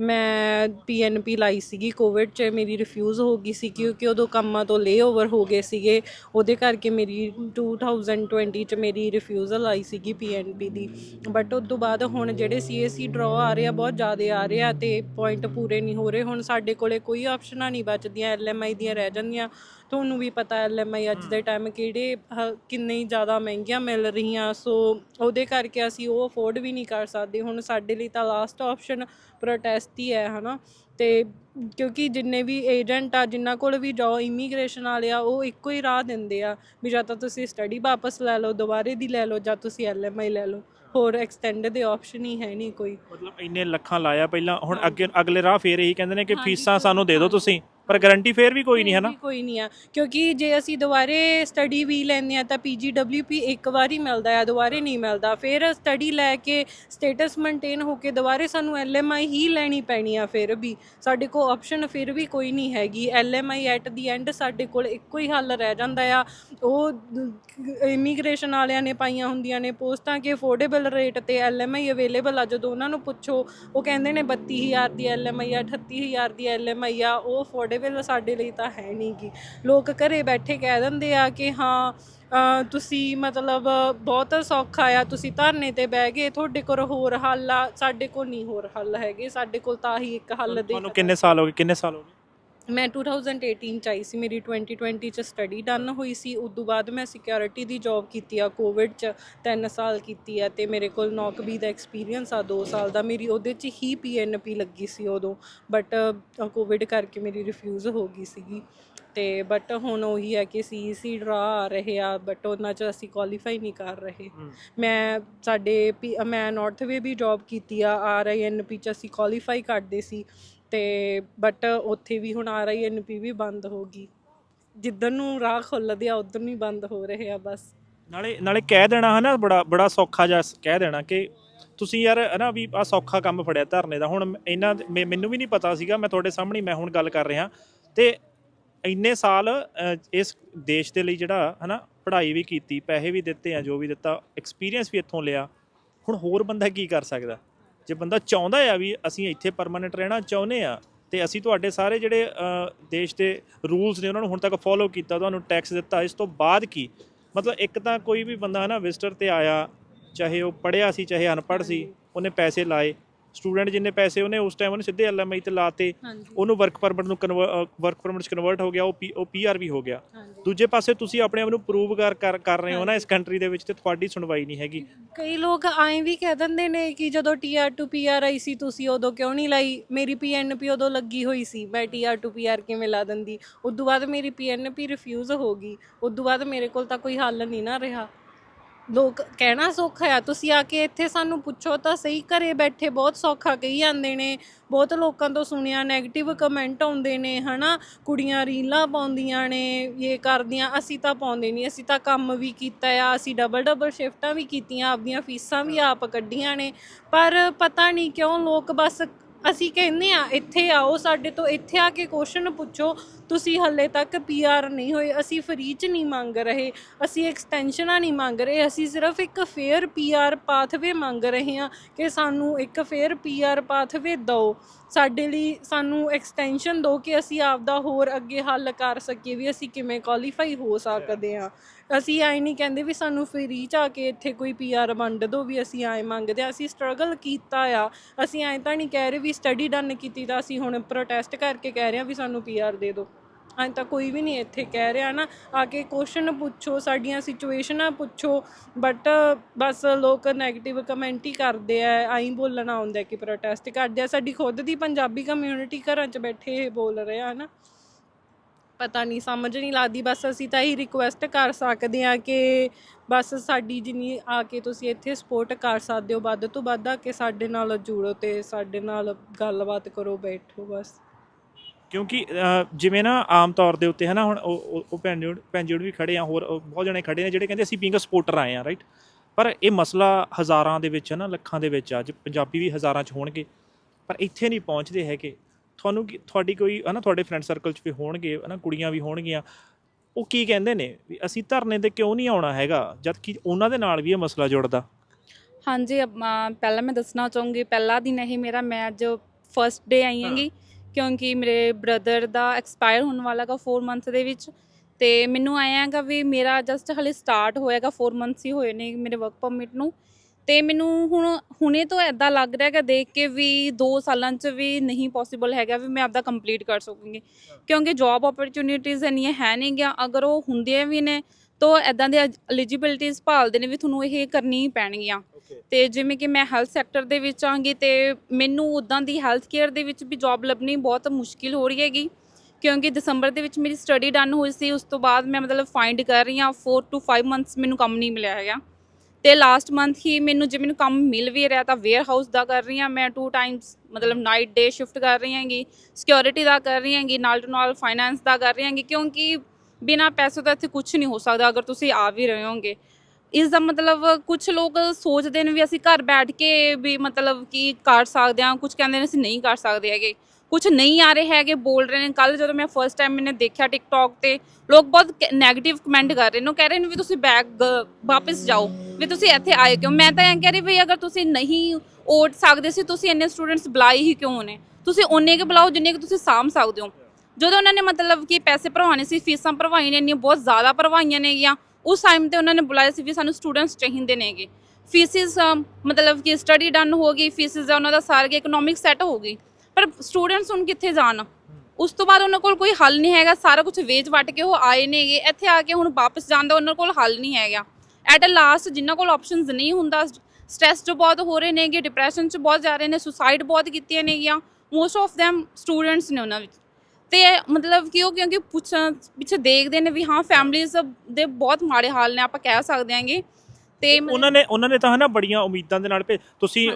ਮੈਂ ਪੀਐਨਪੀ ਲਾਈ ਸੀਗੀ ਕੋਵਿਡ 'ਚ ਮੇਰੀ ਰਿਫਿਊਜ਼ ਹੋ ਗਈ ਸੀ ਕਿਉਂਕਿ ਉਦੋਂ ਕੰਮਾਂ ਤੋਂ ਲੇ ਓਵਰ ਹੋ ਗਏ ਸੀਗੇ। ਉਹਦੇ ਕਰਕੇ ਮੇਰੀ 2020 'ਚ ਮੇਰੀ ਰਿਫਿਊਜ਼ਲ ਆਈ ਸੀਗੀ ਪੀਐਨਪੀ ਦੀ। ਬਟ ਉਸ ਤੋਂ ਬਾਅਦ ਹੁਣ ਜਿਹੜੇ ਸੀਏਸੀ ਡਰਾ ਆ ਰਹੇ ਆ, ਬਹੁਤ ਜ਼ਿਆਦਾ ਆ ਰਹੇ ਆ ਤੇ ਪੁਆਇੰਟ ਪੂਰੇ ਨਹੀਂ ਹੋ ਰਹੇ। ਹੁਣ ਸਾਡੇ ਕੋਲੇ ਕੋਈ ਆਪਸ਼ਨਾਂ ਨਹੀਂ ਬਚਦੀਆਂ ਐਲਐਮਆਈ ਦੀਆਂ ਰਹਿ ਜਾਂਦੀਆਂ। ਤੁਹਾਨੂੰ ਵੀ ਪਤਾ ਐਲਐਮਆਈ ਅੱਜ ਦੇ ਟਾਈਮ ਕਿਹੜੇ ਕਿੰਨੀ ਜ਼ਿਆਦਾ ਮਹਿੰਗੀਆਂ ਮਿਲ ਰਹੀਆਂ ਸੋ ਉਹਦੇ ਕਰਕੇ ਅਸੀਂ ਉਹ ਅਫੋਰਡ ਵੀ ਨਹੀਂ ਕਰ ਸਕਦੇ। ਹੁਣ ਸਾਡੇ ਲਈ ਤਾਂ ਲਾਸਟ ਆਪਸ਼ਨ ਪ੍ਰੋਟੈਸਟ ਹੀ ਹੈ ਹਨਾ? ਤੇ ਕਿਉਂਕਿ ਜਿੰਨੇ ਵੀ ਏਜੰਟ ਆ ਜਿਨ੍ਹਾਂ ਕੋਲ ਵੀ ਜਾਓ ਇਮੀਗ੍ਰੇਸ਼ਨ ਵਾਲੇ ਆ ਉਹ ਇੱਕੋ ਹੀ ਰਾਹ ਦਿੰਦੇ ਆ ਵੀ ਜਾਂ ਤਾਂ ਤੁਸੀਂ ਸਟੱਡੀ ਵਾਪਸ ਲੈ ਲਓ ਦੁਬਾਰੇ ਦੀ ਲੈ ਲਓ ਜਾਂ ਤੁਸੀਂ ਐਲਐਮਆਈ ਲੈ ਲਓ। ਹੋਰ ਐਕਸਟੈਂਡ ਦੇ ਆਪਸ਼ਨ ਹੀ ਹੈ ਨਹੀਂ ਕੋਈ। ਮਤਲਬ ਇੰਨੇ ਲੱਖਾਂ ਲਾਇਆ ਪਹਿਲਾਂ ਹੁਣ ਅੱਗੇ ਅਗਲੇ ਰਾਹ ਫੇਰ ਇਹੀ ਕਹਿੰਦੇ ਨੇ ਕਿ ਫੀਸਾਂ ਸਾਨੂੰ ਦੇ ਦਿਓ ਤੁਸੀਂ। ਪਰ ਗਾਰੰਟੀ ਫੇਰ ਵੀ ਕੋਈ ਨਹੀਂ ਹੈ ਨਾ? ਕੋਈ ਨਹੀਂ ਆ। ਕਿਉਂਕਿ ਜੇ ਅਸੀਂ ਦੁਬਾਰੇ ਸਟੱਡੀ ਵੀ ਲੈਂਦੇ ਆ ਤਾਂ ਪੀਜੀਡਬਲਯੂਪੀ ਇੱਕ ਵਾਰ ਹੀ ਮਿਲਦਾ ਆ, ਦੁਬਾਰੇ ਨਹੀਂ ਮਿਲਦਾ। ਫਿਰ ਸਟੱਡੀ ਲੈ ਕੇ ਸਟੇਟਸ ਮੇਨਟੇਨ ਹੋ ਕੇ ਦੁਬਾਰੇ ਸਾਨੂੰ ਐਲਐਮਆਈ ਹੀ ਲੈਣੀ ਪੈਣੀ ਆ ਫਿਰ ਵੀ। ਸਾਡੇ ਕੋਲ ਆਪਸ਼ਨ ਫਿਰ ਵੀ ਕੋਈ ਨਹੀਂ ਹੈਗੀ। ਐਲਐਮਆਈ ਐਟ ਦੀ ਐਂਡ ਸਾਡੇ ਕੋਲ ਇੱਕੋ ਹੀ ਹੱਲ ਰਹਿ ਜਾਂਦਾ ਆ। ਉਹ ਇਮੀਗ੍ਰੇਸ਼ਨ ਵਾਲਿਆਂ ਨੇ ਪਾਈਆਂ ਹੁੰਦੀਆਂ ਨੇ ਪੋਸਟਾਂ ਕਿ ਅਫੋਰਡੇਬਲ ਰੇਟ ਤੇ ਐਲਐਮਆਈ ਅਵੇਲੇਬਲ ਆ। ਜਦੋਂ ਉਹਨਾਂ ਨੂੰ ਪੁੱਛੋ, ਉਹ ਕਹਿੰਦੇ ਨੇ 32000 ਦੀ ਐਲਐਮਆਈ ਆ 38000 ਦੀ ਐਲਐਮਆਈ ਆ, ਉਹ ਅਫੋਰਡ ਸਾਡੇ ਲਈ ਤਾਂ ਹੈ ਨਹੀਂ ਗੀ। ਲੋਕ ਘਰੇ ਬੈਠੇ ਕਹਿ ਦਿੰਦੇ ਆ ਕਿ ਹਾਂ ਤੁਸੀਂ ਮਤਲਬ ਬਹੁਤ ਸੌਖਾ ਆ ਤੁਸੀਂ ਧਰਨੇ ਤੇ ਬਹਿ ਗਏ ਤੁਹਾਡੇ ਕੋਲ ਹੋਰ ਹੱਲ ਆ ਸਾਡੇ ਕੋਲ ਨਹੀਂ ਹੋਰ ਹੱਲ ਹੈਗੇ ਸਾਡੇ ਕੋਲ ਤਾਂ ਹੀ ਇੱਕ ਹੱਲ ਦੇ ਤੁਹਾਨੂੰ ਕਿੰਨੇ ਸਾਲ ਹੋ ਗਏ ਕਿੰਨੇ ਸਾਲ ਹੋ ਗਏ? ਮੈਂ 2018 ਚ ਆਈ ਸੀ ਮੇਰੀ 2020 ਚ ਸਟੱਡੀ ਡਨ ਹੋਈ ਸੀ ਉਸ ਤੋਂ ਬਾਅਦ ਮੈਂ ਸਿਕਿਉਰਿਟੀ ਦੀ ਜੌਬ ਕੀਤੀ ਆ ਕੋਵਿਡ ਚ 3 ਸਾਲ ਕੀਤੀ ਆ ਤੇ ਮੇਰੇ ਕੋਲ ਨੌਕਰੀ ਦਾ ਐਕਸਪੀਰੀਅੰਸ ਆ 2 ਸਾਲ ਦਾ ਮੇਰੀ ਉਹਦੇ ਚ ਹੀ ਪੀਐਨਪੀ ਲੱਗੀ ਸੀ ਉਦੋਂ ਬਟ ਕੋਵਿਡ ਕਰਕੇ ਮੇਰੀ ਰਿਫਿਊਜ਼ ਹੋ ਗਈ ਸੀਗੀ ਤੇ ਬਟ ਹੁਣ ਉਹੀ ਹੈ ਕਿ ਸੀਸੀ ਡਰਾ ਆ ਰਹੇ ਆ ਬਟ ਉਹਨਾਂ ਚ ਅਸੀਂ ਕੁਆਲੀਫਾਈ ਨਹੀਂ ਕਰ ਰਹੇ। ਮੈਂ ਸਾਡੇ ਮੈਂ ਨਾਰਥ ਵੇ ਵੀ ਜੌਬ ਕੀਤੀ ਆ ਆਰਆਈਐਨਪੀ ਚ ਅਸੀਂ ਕੁਆਲੀਫਾਈ ਕਰਦੇ ਸੀ ਤੇ ਬਟ ਉੱਥੇ ਵੀ ਹੁਣ ਆ ਆਰਆਈਐਨਪੀ ਵੀ ਬੰਦ ਹੋ ਗਈ। ਜਿੱਦਣ ਨੂੰ ਰਾਹ ਖੁੱਲਦੇ ਆ, ਉਧਰ ਨੂੰ ਹੀ ਬੰਦ ਹੋ ਰਹੇ ਆ ਬਸ। ਨਾਲੇ ਨਾਲੇ ਕਹਿ ਦੇਣਾ ਹਨਾ, ਬੜਾ ਬੜਾ ਸੌਖਾ ਜਿਹਾ ਕਹਿ ਦੇਣਾ ਕਿ ਤੁਸੀਂ ਯਾਰ ਹਨਾ ਵੀ ਆ ਸੌਖਾ ਕੰਮ ਫੜਿਆ ਧਰਨੇ ਦਾ। ਹੁਣ ਇਹਨਾਂ ਮੈ- ਮੈਨੂੰ ਵੀ ਨਹੀਂ ਪਤਾ ਸੀਗਾ, ਮੈਂ ਤੁਹਾਡੇ ਸਾਹਮਣੇ ਮੈਂ ਹੁਣ ਗੱਲ ਕਰ ਰਿਹਾ। ਤੇ ਇੰਨੇ ਸਾਲ ਇਸ ਦੇਸ਼ ਦੇ ਲਈ ਜਿਹੜਾ ਹਨਾ ਪੜ੍ਹਾਈ ਵੀ ਕੀਤੀ, ਪੈਸੇ ਵੀ ਦਿੱਤੇ ਆ, ਜੋ ਵੀ ਦਿੱਤਾ ਐਕਸਪੀਰੀਅੰਸ ਵੀ ਇੱਥੋਂ ਲਿਆ। ਹੁਣ ਹੋਰ ਬੰਦਾ ਕੀ ਕਰ ਸਕਦਾ? ਜੇ ਬੰਦਾ ਚਾਹੁੰਦਾ ਆ ਵੀ ਅਸੀਂ ਇੱਥੇ ਪਰਮਾਨੈਂਟ ਰਹਿਣਾ ਚਾਹੁੰਦੇ ਆ, ਤੇ ਅਸੀਂ ਤੁਹਾਡੇ ਸਾਰੇ ਜਿਹੜੇ ਦੇਸ਼ ਦੇ ਰੂਲਸ ਨੇ ਉਹਨਾਂ ਨੂੰ ਹੁਣ ਤੱਕ ਫੋਲੋ ਕੀਤਾ, ਤੁਹਾਨੂੰ ਟੈਕਸ ਦਿੱਤਾ, ਇਸ ਤੋਂ ਬਾਅਦ ਕੀ? ਮਤਲਬ ਇੱਕ ਤਾਂ ਕੋਈ ਵੀ ਬੰਦਾ ਹੈ ਨਾ ਵਿਜ਼ਟਰ ਤੇ ਆਇਆ, ਚਾਹੇ ਉਹ ਪੜਿਆ ਸੀ, ਚਾਹੇ ਅਨਪੜ੍ਹ ਸੀ, ਉਹਨੇ ਪੈਸੇ ਲਾਏ ਸਟੂਡੈਂਟ ਜਿੰਨੇ ਪੈਸੇ ਉਹਨੇ ਉਸ ਟਾਈਮ ਉਹਨੇ ਸਿੱਧੇ ਐਲਐਮਆਈ ਤੇ ਲਾਤੇ ਉਹਨੂੰ ਵਰਕ ਪਰਮਿਟ ਨੂੰ ਵਰਕ ਪਰਮਿਟ ਚ ਕਨਵਰਟ ਹੋ ਗਿਆ ਉਹ ਪੀਆਰ ਵੀ ਹੋ ਗਿਆ। ਦੂਜੇ ਪਾਸੇ ਤੁਸੀਂ ਆਪਣੇ ਆਪ ਨੂੰ ਪ੍ਰੂਵ ਕਰ ਕਰ ਕਰ ਰਹੇ ਹੋ ਨਾ ਇਸ ਕੰਟਰੀ ਦੇ ਵਿੱਚ ਤੇ ਤੁਹਾਡੀ ਸੁਣਵਾਈ ਨਹੀਂ ਹੈਗੀ। ਕਈ ਲੋਕ ਐਂ ਵੀ ਕਹਿ ਦਿੰਦੇ ਨੇ ਕਿ ਜਦੋਂ TR to PR I see ਤੁਸੀਂ ਉਦੋਂ ਕਿਉਂ ਨਹੀਂ ਲਾਈ? ਮੇਰੀ ਪੀਐਨਪੀ ਉਦੋਂ ਲੱਗੀ ਹੋਈ ਸੀ ਮੈਂ ਟੀਆਰ ਟੂ ਪੀਆਰ ਕਿਵੇਂ ਲਾ ਦਿੰਦੀ? ਉਦੋਂ ਬਾਅਦ ਮੇਰੀ ਪੀਐਨਪੀ ਰਿਫਿਊਜ਼ ਹੋ ਗਈ ਉਦੋਂ ਬਾਅਦ ਮੇਰੇ ਕੋਲ ਤਾਂ ਕੋਈ ਹੱਲ ਨਹੀਂ ਨਾ ਰਿਹਾ। ਲੋਕ ਕਹਿਣਾ ਸੌਖਾ ਆ। ਤੁਸੀਂ ਆ ਕੇ ਇੱਥੇ ਸਾਨੂੰ ਪੁੱਛੋ ਤਾਂ ਸਹੀ, ਘਰੇ ਬੈਠੇ ਬਹੁਤ ਸੌਖਾ ਕਹੀ ਜਾਂਦੇ ਨੇ। ਬਹੁਤ ਲੋਕਾਂ ਤੋਂ ਸੁਣਿਆ 네ਗੇਟਿਵ ਕਮੈਂਟ ਆਉਂਦੇ ਨੇ, ਹਨਾ? ਕੁੜੀਆਂ ਰੀਲਾਂ ਪਾਉਂਦੀਆਂ ਨੇ ਇਹ ਕਰਦੀਆਂ, ਅਸੀਂ ਤਾਂ ਪਾਉਂਦੇ ਨਹੀਂ। ਅਸੀਂ ਤਾਂ ਕੰਮ ਵੀ ਕੀਤਾ ਆ, ਅਸੀਂ ਡਬਲ ਡਬਲ ਸ਼ਿਫਟਾਂ ਵੀ ਕੀਤੀਆਂ, ਆਪਦੀਆਂ ਫੀਸਾਂ ਵੀ ਆਪ ਕੱਢੀਆਂ ਨੇ। ਪਰ ਪਤਾ ਨਹੀਂ ਕਿਉਂ ਲੋਕ ਬਸ, ਅਸੀਂ ਕਹਿੰਦੇ ਆ, ਇੱਥੇ ਆਓ, ਸਾਡੇ ਤੋਂ ਇੱਥੇ ਆ ਕੇ ਕੁਐਸਚਨ ਪੁੱਛੋ। ਤੁਸੀਂ ਹੱਲੇ ਤੱਕ ਪੀਆਰ ਨਹੀਂ ਹੋਏ, ਅਸੀਂ ਫਰੀ ਚ ਨਹੀਂ ਮੰਗ ਰਹੇ, ਅਸੀਂ ਐਕਸਟੈਂਸ਼ਨਾਂ ਨਹੀਂ ਮੰਗ ਰਹੇ, ਅਸੀਂ ਸਿਰਫ ਇੱਕ ਫੇਅਰ ਪੀਆਰ ਪਾਥਵੇ ਮੰਗ ਰਹੇ ਹਾਂ ਕਿ ਸਾਨੂੰ ਇੱਕ ਫੇਅਰ ਪੀਆਰ ਪਾਥਵੇ ਦਿਓ। ਸਾਡੇ ਲਈ ਸਾਨੂੰ ਐਕਸਟੈਂਸ਼ਨ ਦਿਓ ਕਿ ਅਸੀਂ ਆਪਦਾ ਹੋਰ ਅੱਗੇ ਹੱਲ ਕਰ ਸਕੀਏ, ਵੀ ਅਸੀਂ ਕਿਵੇਂ ਕੁਆਲੀਫਾਈ ਹੋ ਸਕਦੇ ਹਾਂ। ਅਸੀਂ ਐਂ ਨਹੀਂ ਕਹਿੰਦੇ ਵੀ ਸਾਨੂੰ ਫਰੀ ਚ ਆ ਕੇ ਇੱਥੇ ਕੋਈ ਪੀਆਰ ਵੰਡ ਦਿਓ, ਵੀ ਅਸੀਂ ਐਂ ਮੰਗਦੇ ਹਾਂ। ਅਸੀਂ ਸਟਰਗਲ ਕੀਤਾ ਆ। ਅਸੀਂ ਐਂ ਤਾਂ ਨਹੀਂ ਕਹਿ ਰਹੇ ਵੀ ਸਟੱਡੀ ਡਨ ਕੀਤੀ ਤਾਂ ਅਸੀਂ ਹੁਣ ਪ੍ਰੋਟੈਸਟ ਕਰਕੇ ਕਹਿ ਰਹੇ ਹਾਂ ਵੀ ਸਾਨੂੰ ਪੀਆਰ ਦੇ ਦਿਓ। ਅੱਜ ਤਾਂ ਕੋਈ ਵੀ ਨਹੀਂ ਇੱਥੇ ਕਹਿ ਰਿਹਾ ਨਾ, ਆ ਕੇ ਕੁਐਸਚਨ ਪੁੱਛੋ, ਸਾਡੀਆਂ ਸਿਚੁਏਸ਼ਨਾਂ ਪੁੱਛੋ ਬਟ ਬਸ ਲੋਕ 네ਗੇਟਿਵ ਕਮੈਂਟ ਹੀ ਕਰਦੇ ਆ ਆਈ ਬੋਲਣਾ ਆਉਂਦਾ ਕਿ ਪ੍ਰੋਟੈਸਟ ਕਰਦੇ ਆ। ਸਾਡੀ ਖੁਦ ਦੀ ਪੰਜਾਬੀ ਕਮਿਊਨਿਟੀ ਘਰਾਂ 'ਚ ਬੈਠੇ ਇਹ ਬੋਲ ਰਹੇ ਆ ਨਾ। ਪਤਾ ਨਹੀਂ, ਸਮਝ ਨਹੀਂ ਲੱਗਦੀ, ਬਸ ਅਸੀਂ ਤਾਂ ਹੀ ਰਿਕੁਐਸਟ ਕਰ ਸਕਦੇ ਆ ਕਿ ਬਸ ਸਾਡੀ ਜਿੰਨੀ ਆ ਕੇ ਤੁਸੀਂ ਇੱਥੇ ਸਪੋਰਟ ਕਰ ਸਕਦੇ ਹੋ, ਵੱਧ ਤੋਂ ਵੱਧ ਆ ਕੇ ਸਾਡੇ ਨਾਲ ਜੁੜੋ ਤੇ ਸਾਡੇ ਨਾਲ ਗੱਲਬਾਤ ਕਰੋ, ਬੈਠੋ ਬਸ। ਕਿਉਂਕਿ ਜਿਵੇਂ ਨਾ ਆਮ ਤੌਰ ਦੇ ਉੱਤੇ ਹੈ ਨਾ ਹੁਣ ਉਹ, ਉਹ- ਉਹ ਭੈਣ ਜੀ ਭੈਣ ਜੀ ਵੀ ਖੜੇ ਆ, ਹੋਰ ਬਹੁਤ ਜਣੇ ਖੜੇ ਨੇ ਜਿਹੜੇ ਕਹਿੰਦੇ ਅਸੀਂ ਬੀਂਗ ਸਪੋਰਟਰ ਆਏ ਆ ਰਾਈਟ ਪਰ ਇਹ ਮਸਲਾ ਹਜ਼ਾਰਾਂ ਦੇ ਵਿੱਚ ਹੈ ਨਾ ਲੱਖਾਂ ਦੇ ਵਿੱਚ ਆ ਅੱਜ ਪੰਜਾਬੀ ਵੀ ਹਜ਼ਾਰਾਂ 'ਚ ਹੋਣਗੇ, ਪਰ ਇੱਥੇ ਨਹੀਂ ਪਹੁੰਚਦੇ ਹੈਗੇ। ਤੁਹਾਨੂੰ ਕੀ- ਤੁਹਾਡੀ ਕੋਈ ਹੈ ਨਾ ਤੁਹਾਡੇ ਫਰੈਂਡ ਸਰਕਲ 'ਚ ਵੀ ਹੋਣਗੇ ਹੈ ਨਾ ਕੁੜੀਆਂ ਵੀ ਹੋਣਗੀਆਂ। ਉਹ ਕੀ ਕਹਿੰਦੇ ਨੇ? ਵੀ ਅਸੀਂ ਧਰਨੇ ਤੇ ਕਿਉਂ ਨਹੀਂ ਆਉਣਾ ਹੈਗਾ? ਜਦ ਕਿ ਉਹਨਾਂ ਦੇ ਨਾਲ ਵੀ ਇਹ ਮਸਲਾ ਜੁੜਦਾ। ਹਾਂਜੀ ਪਹਿਲਾਂ ਮੈਂ ਦੱਸਣਾ ਚਾਹੂੰਗੀ, ਪਹਿਲਾ ਦਿਨ ਇਹ ਮੇਰਾ, ਮੈਂ ਅੱਜ ਫਰਸਟ ਡੇ ਆਈ ਹਾਂਗੀ। ਕਿਉਂਕਿ ਮੇਰੇ ਬ੍ਰਦਰ ਦਾ ਐਕਸਪਾਇਰ ਹੋਣ ਵਾਲਾ ਵਾਲਾਗਾ 4 ਮੰਥਸ ਦੇ ਵਿੱਚ, ਤੇ ਮੈਨੂੰ ਆਇਆ ਹੈਗਾ ਵੀ ਮੇਰਾ ਜਸਟ ਹਲੇ ਸਟਾਰਟ ਹੋਇਆ ਹੋਇਆਗਾ 4 ਮੰਥਸ ਹੀ ਹੋਏ ਨੇ ਮੇਰੇ ਵਰਕ ਪਰਮਿਟ ਨੂੰ। ਤੇ ਮੈਨੂੰ ਹੁਣ, ਹੁਣੇ ਤੋਂ ਐਦਾਂ ਲੱਗ ਰਿਹਾ ਹੈਗਾ ਦੇਖ ਕੇ ਵੀ 2 ਸਾਲਾਂ 'ਚ ਵੀ ਨਹੀਂ ਪੋਸੀਬਲ ਹੈਗਾ ਵੀ ਮੈਂ ਆਪਦਾ ਕੰਪਲੀਟ ਕਰ ਸਕੂੰਗੀ। ਕਿਉਂਕਿ ਜੌਬ ਓਪਰਚ्युनिटीज ਇੰਨੀਆਂ ਹੈ ਨਹੀਂ ਗਿਆ, ਅਗਰ ਉਹ ਹੁੰਦੀਆਂ ਵੀ ਨੇ ਤਾਂ ਐਦਾਂ ਦੇ ਐਲੀਜੀਬਿਲਟੀਜ਼ ਭਾਲਦੇ ਨੇ ਵੀ ਤੁਹਾਨੂੰ ਇਹ ਕਰਨੀ ਪੈਣਗੀਆਂ। ਤੇ ਜਿਵੇਂ ਕਿ ਮੈਂ ਹੈਲਥ ਸੈਕਟਰ ਦੇ ਵਿੱਚ ਆਂਗੀ ਤੇ ਮੈਨੂੰ ਉਦਾਂ ਦੀ ਹੈਲਥ ਕੇਅਰ ਦੇ ਵਿੱਚ ਵੀ ਜੌਬ ਲੱਭਣੀ ਬਹੁਤ ਮੁਸ਼ਕਿਲ ਹੋ ਰਹੀ ਹੈਗੀ। ਕਿਉਂਕਿ ਦਸੰਬਰ ਦੇ ਵਿੱਚ ਮੇਰੀ ਸਟੱਡੀ ਡਨ ਹੋਈ ਸੀ ਉਸ ਤੋਂ ਬਾਅਦ ਮੈਂ ਮਤਲਬ ਫਾਈਂਡ ਕਰ ਰਹੀ ਹਾਂ 4 ਟੂ 5 ਮੰਥਸ ਮੈਨੂੰ ਕੰਮ ਨਹੀਂ ਮਿਲਿਆ ਹੈਗਾ। ਤੇ ਲਾਸਟ ਮੰਥ ਹੀ ਮੈਨੂੰ ਜੇ ਮੈਨੂੰ ਕੰਮ ਮਿਲ ਵੀ ਰਿਹਾ ਤਾਂ ਵੇਅਰ ਹਾਊਸ ਦਾ ਕਰ ਰਹੀ ਹਾਂ ਮੈਂ ਟੂ ਟਾਈਮਸ ਮਤਲਬ ਨਾਈਟ ਡੇ ਸ਼ਿਫਟ ਕਰ ਰਹੀ ਹਾਂਗੀ ਸਿਕਿਉਰਿਟੀ ਦਾ ਕਰ ਰਹੀ ਹਾਂਗੀ ਨਾਲ ਟੂ ਨਾਲ ਫਾਈਨੈਂਸ ਦਾ ਕਰ ਰਹੀ ਹਾਂਗੀ। ਕਿਉਂਕਿ ਬਿਨਾ ਪੈਸੇ ਤੋਂ ਇੱਥੇ ਕੁਝ ਨਹੀਂ ਹੋ ਸਕਦਾ, ਅਗਰ ਤੁਸੀਂ ਆ ਵੀ ਰਹੇ ਹੋਗੇ ਇਸ ਦਾ ਮਤਲਬ ਕੁਝ ਲੋਕ ਸੋਚਦੇ ਨੇ ਵੀ ਅਸੀਂ ਘਰ ਬੈਠ ਕੇ ਵੀ ਮਤਲਬ ਕਿ ਕਰ ਸਕਦੇ ਹਾਂ ਕੁਝ ਕਹਿੰਦੇ ਨੇ ਅਸੀਂ ਨਹੀਂ ਕਰ ਸਕਦੇ ਹੈਗੇ। ਕੁਝ ਨਹੀਂ ਆ ਰਹੇ ਹੈਗੇ, ਬੋਲ ਰਹੇ ਨੇ। ਕੱਲ ਜਦੋਂ ਮੈਂ ਫਰਸਟ ਟਾਈਮ ਮੈਨੇ ਦੇਖਿਆ ਟਿਕਟੌਕ ਤੇ, ਲੋਕ ਬਹੁਤ 네ਗੇਟਿਵ ਕਮੈਂਟ ਕਰ ਰਹੇ ਨੇ। ਉਹ ਕਹਿ ਰਹੇ ਨੇ ਵੀ ਤੁਸੀਂ ਬੈਗ ਵਾਪਸ ਜਾਓ, ਵੀ ਤੁਸੀਂ ਇੱਥੇ ਆਏ ਕਿਉਂ? ਮੈਂ ਤਾਂ ਇਹ ਕਹਿ ਰਹੀ ਵੀ ਅਗਰ ਤੁਸੀਂ ਨਹੀਂ ਓਟ ਸਕਦੇ ਸੀ, ਤੁਸੀਂ ਇੰਨੇ ਸਟੂਡੈਂਟਸ ਬੁਲਾਏ ਹੀ ਕਿਉਂ ਨੇ? ਤੁਸੀਂ ਓਨੇ ਕੇ ਬੁਲਾਓ ਜਿੰਨੇ ਕਿ ਤੁਸੀਂ ਸਾਂਭ ਸਕਦੇ ਹੋ। ਜਦੋਂ ਉਹਨਾਂ ਨੇ ਮਤਲਬ ਕਿ ਪੈਸੇ ਭਰਵਾਉਣੇ ਸੀ, ਫੀਸਾਂ ਭਰਵਾਈਆਂ ਨੇ, ਇੰਨੀਆਂ ਬਹੁਤ ਜ਼ਿਆਦਾ ਭਰਵਾਈਆਂ ਨੇਗੀਆਂ, ਉਸ ਟਾਈਮ ਤੇ ਉਹਨਾਂ ਨੇ ਬੁਲਾਇਆ ਸੀ ਵੀ ਸਾਨੂੰ ਸਟੂਡੈਂਟਸ ਚਾਹੀਦੇ ਨੇਗੇ। ਫੀਸਿਸ ਮਤਲਬ ਕਿ ਸਟੱਡੀ ਡਨ ਹੋ ਗਈ ਫੀਸਿਸ ਦਾ ਉਹਨਾਂ ਦਾ ਸਾਰਾ ਇਕਨੋਮਿਕ ਸੈੱਟ ਹੋ ਗਈ। ਪਰ ਸਟੂਡੈਂਟਸ ਹੁਣ ਕਿੱਥੇ ਜਾਣ? ਉਸ ਤੋਂ ਬਾਅਦ ਉਹਨਾਂ ਕੋਲ ਕੋਈ ਹੱਲ ਨਹੀਂ ਹੈਗਾ, ਸਾਰਾ ਕੁਝ ਵੇਚ ਵਟ ਕੇ ਉਹ ਆਏ ਨੇਗੇ। ਇੱਥੇ ਆ ਕੇ ਹੁਣ ਵਾਪਸ ਜਾਣ ਦਾ ਉਹਨਾਂ ਕੋਲ ਹੱਲ ਨਹੀਂ ਹੈਗਾ। ਐਟ ਅ ਲਾਸਟ ਜਿਨ੍ਹਾਂ ਕੋਲ ਆਪਸ਼ਨਸ ਨਹੀਂ ਹੁੰਦਾ ਸਟ੍ਰੈਸ 'ਚ ਬਹੁਤ ਹੋ ਰਹੇ ਨੇਗੇ ਡਿਪਰੈਸ਼ਨ ਚ ਬਹੁਤ ਜਾ ਰਹੇ ਨੇ ਸੁਸਾਈਡ ਬਹੁਤ ਕੀਤੀਆਂ ਨੇਗੀਆਂ ਮੋਸਟ ਆਫ them ਸਟੂਡੈਂਟਸ ਨੇ ਉਹਨਾਂ ਵਿੱਚ। ਤੇ ਮਤਲਬ ਕਿ ਉਹ ਕਿਉਂਕਿ ਪੁੱਛਾਂ ਪਿੱਛੇ ਦੇਖਦੇ ਨੇ ਵੀ ਹਾਂ ਫੈਮਲੀਜ਼ ਦੇ ਬਹੁਤ ਮਾੜੇ ਹਾਲ ਨੇ ਆਪਾਂ ਕਹਿ ਸਕਦੇ ਹਾਂਗੇ। ਤੇ ਉਹਨਾਂ ਨੇ ਉਹਨਾਂ ਨੇ ਤਾਂ ਹੈ ਨਾ ਬੜੀਆਂ ਉਮੀਦਾਂ ਦੇ ਨਾਲ ਭੇ ਤੁਸੀਂ।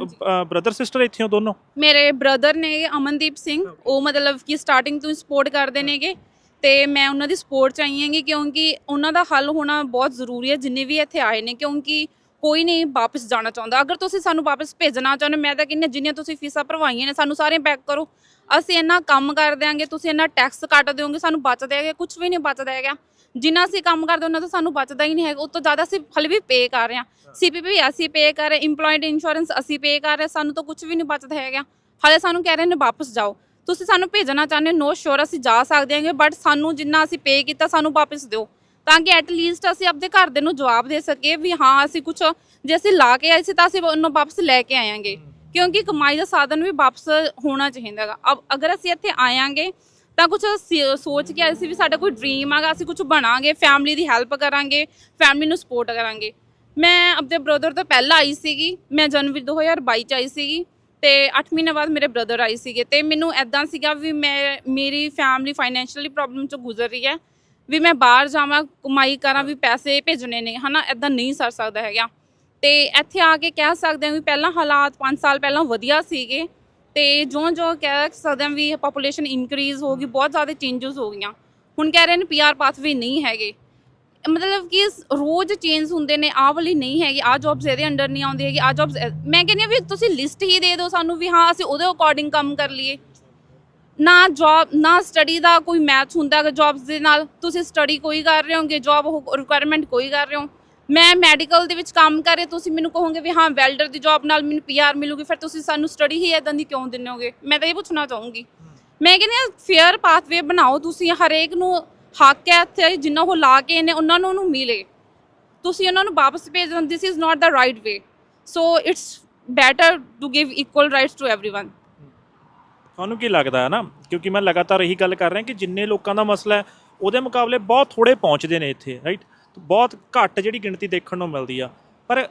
ਬ੍ਰਦਰ ਸਿਸਟਰ ਇੱਥੇ ਹੋ ਦੋਨੋਂ? ਮੇਰੇ ਬ੍ਰਦਰ ਨੇ ਅਮਨਦੀਪ ਸਿੰਘ ਉਹ ਮਤਲਬ ਕਿ ਸਟਾਰਟਿੰਗ ਤੋਂ ਸਪੋਰਟ ਕਰਦੇ ਨੇਗੇ। ਤੇ ਮੈਂ ਉਹਨਾਂ ਦੀ ਸਪੋਰਟ ਚ ਆਈ ਹਾਂਗੀ ਕਿਉਂਕਿ ਉਹਨਾਂ ਦਾ ਹੱਲ ਹੋਣਾ ਬਹੁਤ ਜ਼ਰੂਰੀ ਹੈ ਜਿੰਨੇ ਵੀ ਇੱਥੇ ਆਏ ਨੇ। ਕਿਉਂਕਿ ਕੋਈ ਨਹੀਂ ਵਾਪਸ ਜਾਣਾ ਚਾਹੁੰਦਾ। ਅਗਰ ਤੁਸੀਂ ਸਾਨੂੰ ਵਾਪਸ ਭੇਜਣਾ ਚਾਹੁੰਦੇ ਮੈਂ ਤਾਂ ਕਹਿੰਦੀ ਹਾਂ, ਜਿੰਨੀਆਂ ਤੁਸੀਂ ਫੀਸਾਂ ਭਰਵਾਈਆਂ ਨੇ ਸਾਨੂੰ ਸਾਰੇ ਬੈਕ ਕਰੋ। ਅਸੀਂ ਇੰਨਾ ਕੰਮ ਕਰ ਦਿਆਂਗੇ ਤੁਸੀਂ ਇੰਨਾ ਟੈਕਸ ਕੱਟ ਦਿਓਗੇ ਸਾਨੂੰ ਬਚਦਾ ਹੈਗਾ ਕੁਝ ਵੀ ਨਹੀਂ ਬਚਦਾ ਹੈਗਾ। ਜਿੰਨਾ ਅਸੀਂ ਕੰਮ ਕਰਦੇ ਉਹਨਾਂ ਤੋਂ ਸਾਨੂੰ ਬਚਦਾ ਹੀ ਨਹੀਂ ਹੈਗਾ ਉਸ ਤੋਂ ਜ਼ਿਆਦਾ ਅਸੀਂ ਹਲੇ ਵੀ ਪੇ ਕਰ ਰਹੇ ਹਾਂ। ਸੀਪੀਪੀ ਅਸੀਂ ਪੇ ਕਰ ਰਹੇ ਇੰਪਲੋਇਡ ਇੰਸ਼ੋਰੈਂਸ ਅਸੀਂ ਪੇ ਕਰ ਰਹੇ ਸਾਨੂੰ ਤਾਂ ਕੁਝ ਵੀ ਨਹੀਂ ਬਚਦਾ ਹੈਗਾ। ਹਲੇ ਸਾਨੂੰ ਕਹਿ ਰਹੇ ਨੇ ਵਾਪਸ ਜਾਓ। ਤੁਸੀਂ ਸਾਨੂੰ ਭੇਜਣਾ ਚਾਹੁੰਦੇ ਨੋ ਸ਼ੋਰ ਅਸੀਂ ਜਾ ਸਕਦੇ ਹਾਂਗੇ ਬਟ ਸਾਨੂੰ ਜਿੰਨਾ ਅਸੀਂ ਪੇ ਕੀਤਾ ਸਾਨੂੰ ਵਾਪਸ ਦਿਓ। ਤਾਂ ਕਿ ਐਟ ਲੀਸਟ ਅਸੀਂ ਆਪਣੇ ਘਰ ਦੇ ਨੂੰ ਜਵਾਬ ਦੇ ਸਕੀਏ ਵੀ ਹਾਂ ਅਸੀਂ ਕੁਝ ਜੇ ਅਸੀਂ ਲਾ ਕੇ ਆਏ ਸੀ ਤਾਂ ਅਸੀਂ ਉਹਨੂੰ ਵਾਪਸ ਲੈ ਕੇ ਆਵਾਂਗੇ ਕਿਉਂਕਿ ਕਮਾਈ ਦਾ ਸਾਧਨ ਵੀ ਵਾਪਸ ਹੋਣਾ ਚਾਹੀਦਾ ਹੈਗਾ। ਅਬ ਅਗਰ ਅਸੀਂ ਇੱਥੇ ਆਇਆਂਗੇ, ਤਾਂ ਕੁਝ ਸੋਚ ਕੇ ਆਏ ਸੀ ਵੀ ਸਾਡਾ ਕੋਈ ਡ੍ਰੀਮ ਹੈਗਾ, ਅਸੀਂ ਕੁਝ ਬਣਾਂਗੇ ਫੈਮਿਲੀ ਦੀ ਹੈਲਪ ਕਰਾਂਗੇ ਫੈਮਿਲੀ ਨੂੰ ਸਪੋਰਟ ਕਰਾਂਗੇ। ਮੈਂ ਆਪਣੇ ਬ੍ਰਦਰ ਤੋਂ ਪਹਿਲਾਂ ਆਈ ਸੀਗੀ, ਮੈਂ ਜਨਵਰੀ 2022 ਚ ਆਈ ਸੀਗੀ ਤੇ 8 ਮਹੀਨੇ ਬਾਅਦ ਮੇਰੇ ਬ੍ਰਦਰ ਆਈ ਸੀਗੇ ਤੇ ਮੈਨੂੰ ਐਦਾਂ ਸੀਗਾ ਵੀ ਮੈਂ, ਮੇਰੀ ਫੈਮਿਲੀ ਫਾਈਨੈਂਸ਼ੀਅਲੀ ਪ੍ਰੋਬਲਮ ਚੋਂ ਗੁਜ਼ਰ ਰਹੀ ਹੈ, ਵੀ ਮੈਂ ਬਾਹਰ ਜਾਵਾਂ, ਕਮਾਈ ਕਰਾਂ, ਵੀ ਪੈਸੇ ਭੇਜਣੇ ਨੇ, ਹਨਾ ਐਦਾਂ ਨਹੀਂ ਸਰ ਸਕਦਾ ਹੈਗਾ। ਤੇ ਇੱਥੇ ਆ ਕੇ ਕਹਿ ਸਕਦੇ ਹਾਂ ਵੀ ਪਹਿਲਾਂ ਹਾਲਾਤ 5 ਸਾਲ ਪਹਿਲਾਂ ਵਧੀਆ ਸੀਗੇ ਤੇ ਜੋ ਜੋ ਕਹਿ ਸਕਦੇ ਹਾਂ ਵੀ ਪੋਪੂਲੇਸ਼ਨ ਇਨਕਰੀਜ਼ ਹੋ ਗਈ, ਬਹੁਤ ਜ਼ਿਆਦਾ ਚੇਂਜਸ ਹੋ ਗਈਆਂ। ਹੁਣ ਕਹਿ ਰਹੇ ਨੇ ਪੀਆਰ ਪਾਥਵੇ ਨਹੀਂ ਹੈਗੇ। ਮਤਲਬ ਕਿ ਰੋਜ਼ ਚੇਂਜ ਹੁੰਦੇ ਨੇ, ਆਹ ਵਾਲੀ ਨਹੀਂ ਹੈਗੀ, ਆਹ ਜੌਬਸ ਇਹਦੇ ਅੰਡਰ ਨਹੀਂ ਆਉਂਦੀ ਹੈਗੀ, ਆਹ ਜੌਬਸ ਮੈਂ ਕਹਿੰਦੀ ਹਾਂ ਵੀ ਤੁਸੀਂ ਲਿਸਟ ਹੀ ਦੇ ਦਿਓ ਸਾਨੂੰ ਵੀ ਹਾਂ, ਅਸੀਂ ਉਹਦੇ ਅਕੋਰਡਿੰਗ ਕੰਮ ਕਰ ਲਈਏ। ਨਾ ਜੌਬ ਨਾ ਸਟੱਡੀ ਦਾ ਕੋਈ ਮੈਚ ਹੁੰਦਾ ਹੈ ਜੌਬਸ ਦੇ ਨਾਲ। ਤੁਸੀਂ ਸਟੱਡੀ ਕੋਈ ਕਰ ਰਹੇ ਹੋਗੇ ਜੌਬ ਰਿਕੁਆਇਰਮੈਂਟ ਕੋਈ ਕਰ ਰਹੇ ਹੋ। ਮੈਂ ਮੈਡੀਕਲ ਦੇ ਵਿੱਚ ਕੰਮ ਕਰ ਰਹੀ ਤੁਸੀਂ ਮੈਨੂੰ ਕਹੋਗੇ ਵੀ ਹਾਂ ਵੈਲਡਰ ਦੀ ਜੌਬ ਨਾਲ ਮੈਨੂੰ ਪੀਆਰ ਮਿਲੂਗੀ ਫਿਰ ਤੁਸੀਂ ਸਾਨੂੰ ਸਟੱਡੀ ਹੀ ਇਦਾਂ ਦੀ ਕਿਉਂ ਦਿੰਦੇ ਹੋਗੇ ਮੈਂ ਤਾਂ ਇਹ ਪੁੱਛਣਾ ਚਾਹੂੰਗੀ ਮੈਂ ਕਹਿੰਦੀ ਹਾਂ ਫੇਅਰ ਪਾਥਵੇ ਬਣਾਓ ਤੁਸੀਂ ਹਰੇਕ ਨੂੰ ਹੱਕ ਹੈ ਇੱਥੇ ਜਿੰਨਾ ਉਹ ਲਾ ਕੇ ਨੇ ਉਹਨਾਂ ਨੂੰ ਉਹਨੂੰ ਮਿਲੇ ਤੁਸੀਂ ਉਹਨਾਂ ਨੂੰ ਵਾਪਸ ਭੇਜ ਦਿਓ this is not the right way so it's better to give equal rights to everyone ਤੁਹਾਨੂੰ ਕੀ ਲੱਗਦਾ ਹੈ ਨਾ ਕਿਉਂਕਿ ਮੈਂ ਲਗਾਤਾਰ ਇਹੀ ਗੱਲ ਕਰ ਰਿਹਾ ਕਿ ਜਿੰਨੇ ਲੋਕਾਂ ਦਾ ਮਸਲਾ ਹੈ ਉਹਦੇ ਮੁਕਾਬਲੇ ਬਹੁਤ ਥੋੜੇ ਪਹੁੰਚਦੇ ਨੇ ਇੱਥੇ ਰਾਈਟ ਬਹੁਤ ਘੱਟ ਜਿਹੜੀ ਗਿਣਤੀ ਦੇਖਣ ਨੂੰ ਮਿਲਦੀ ਆ। ਪਰ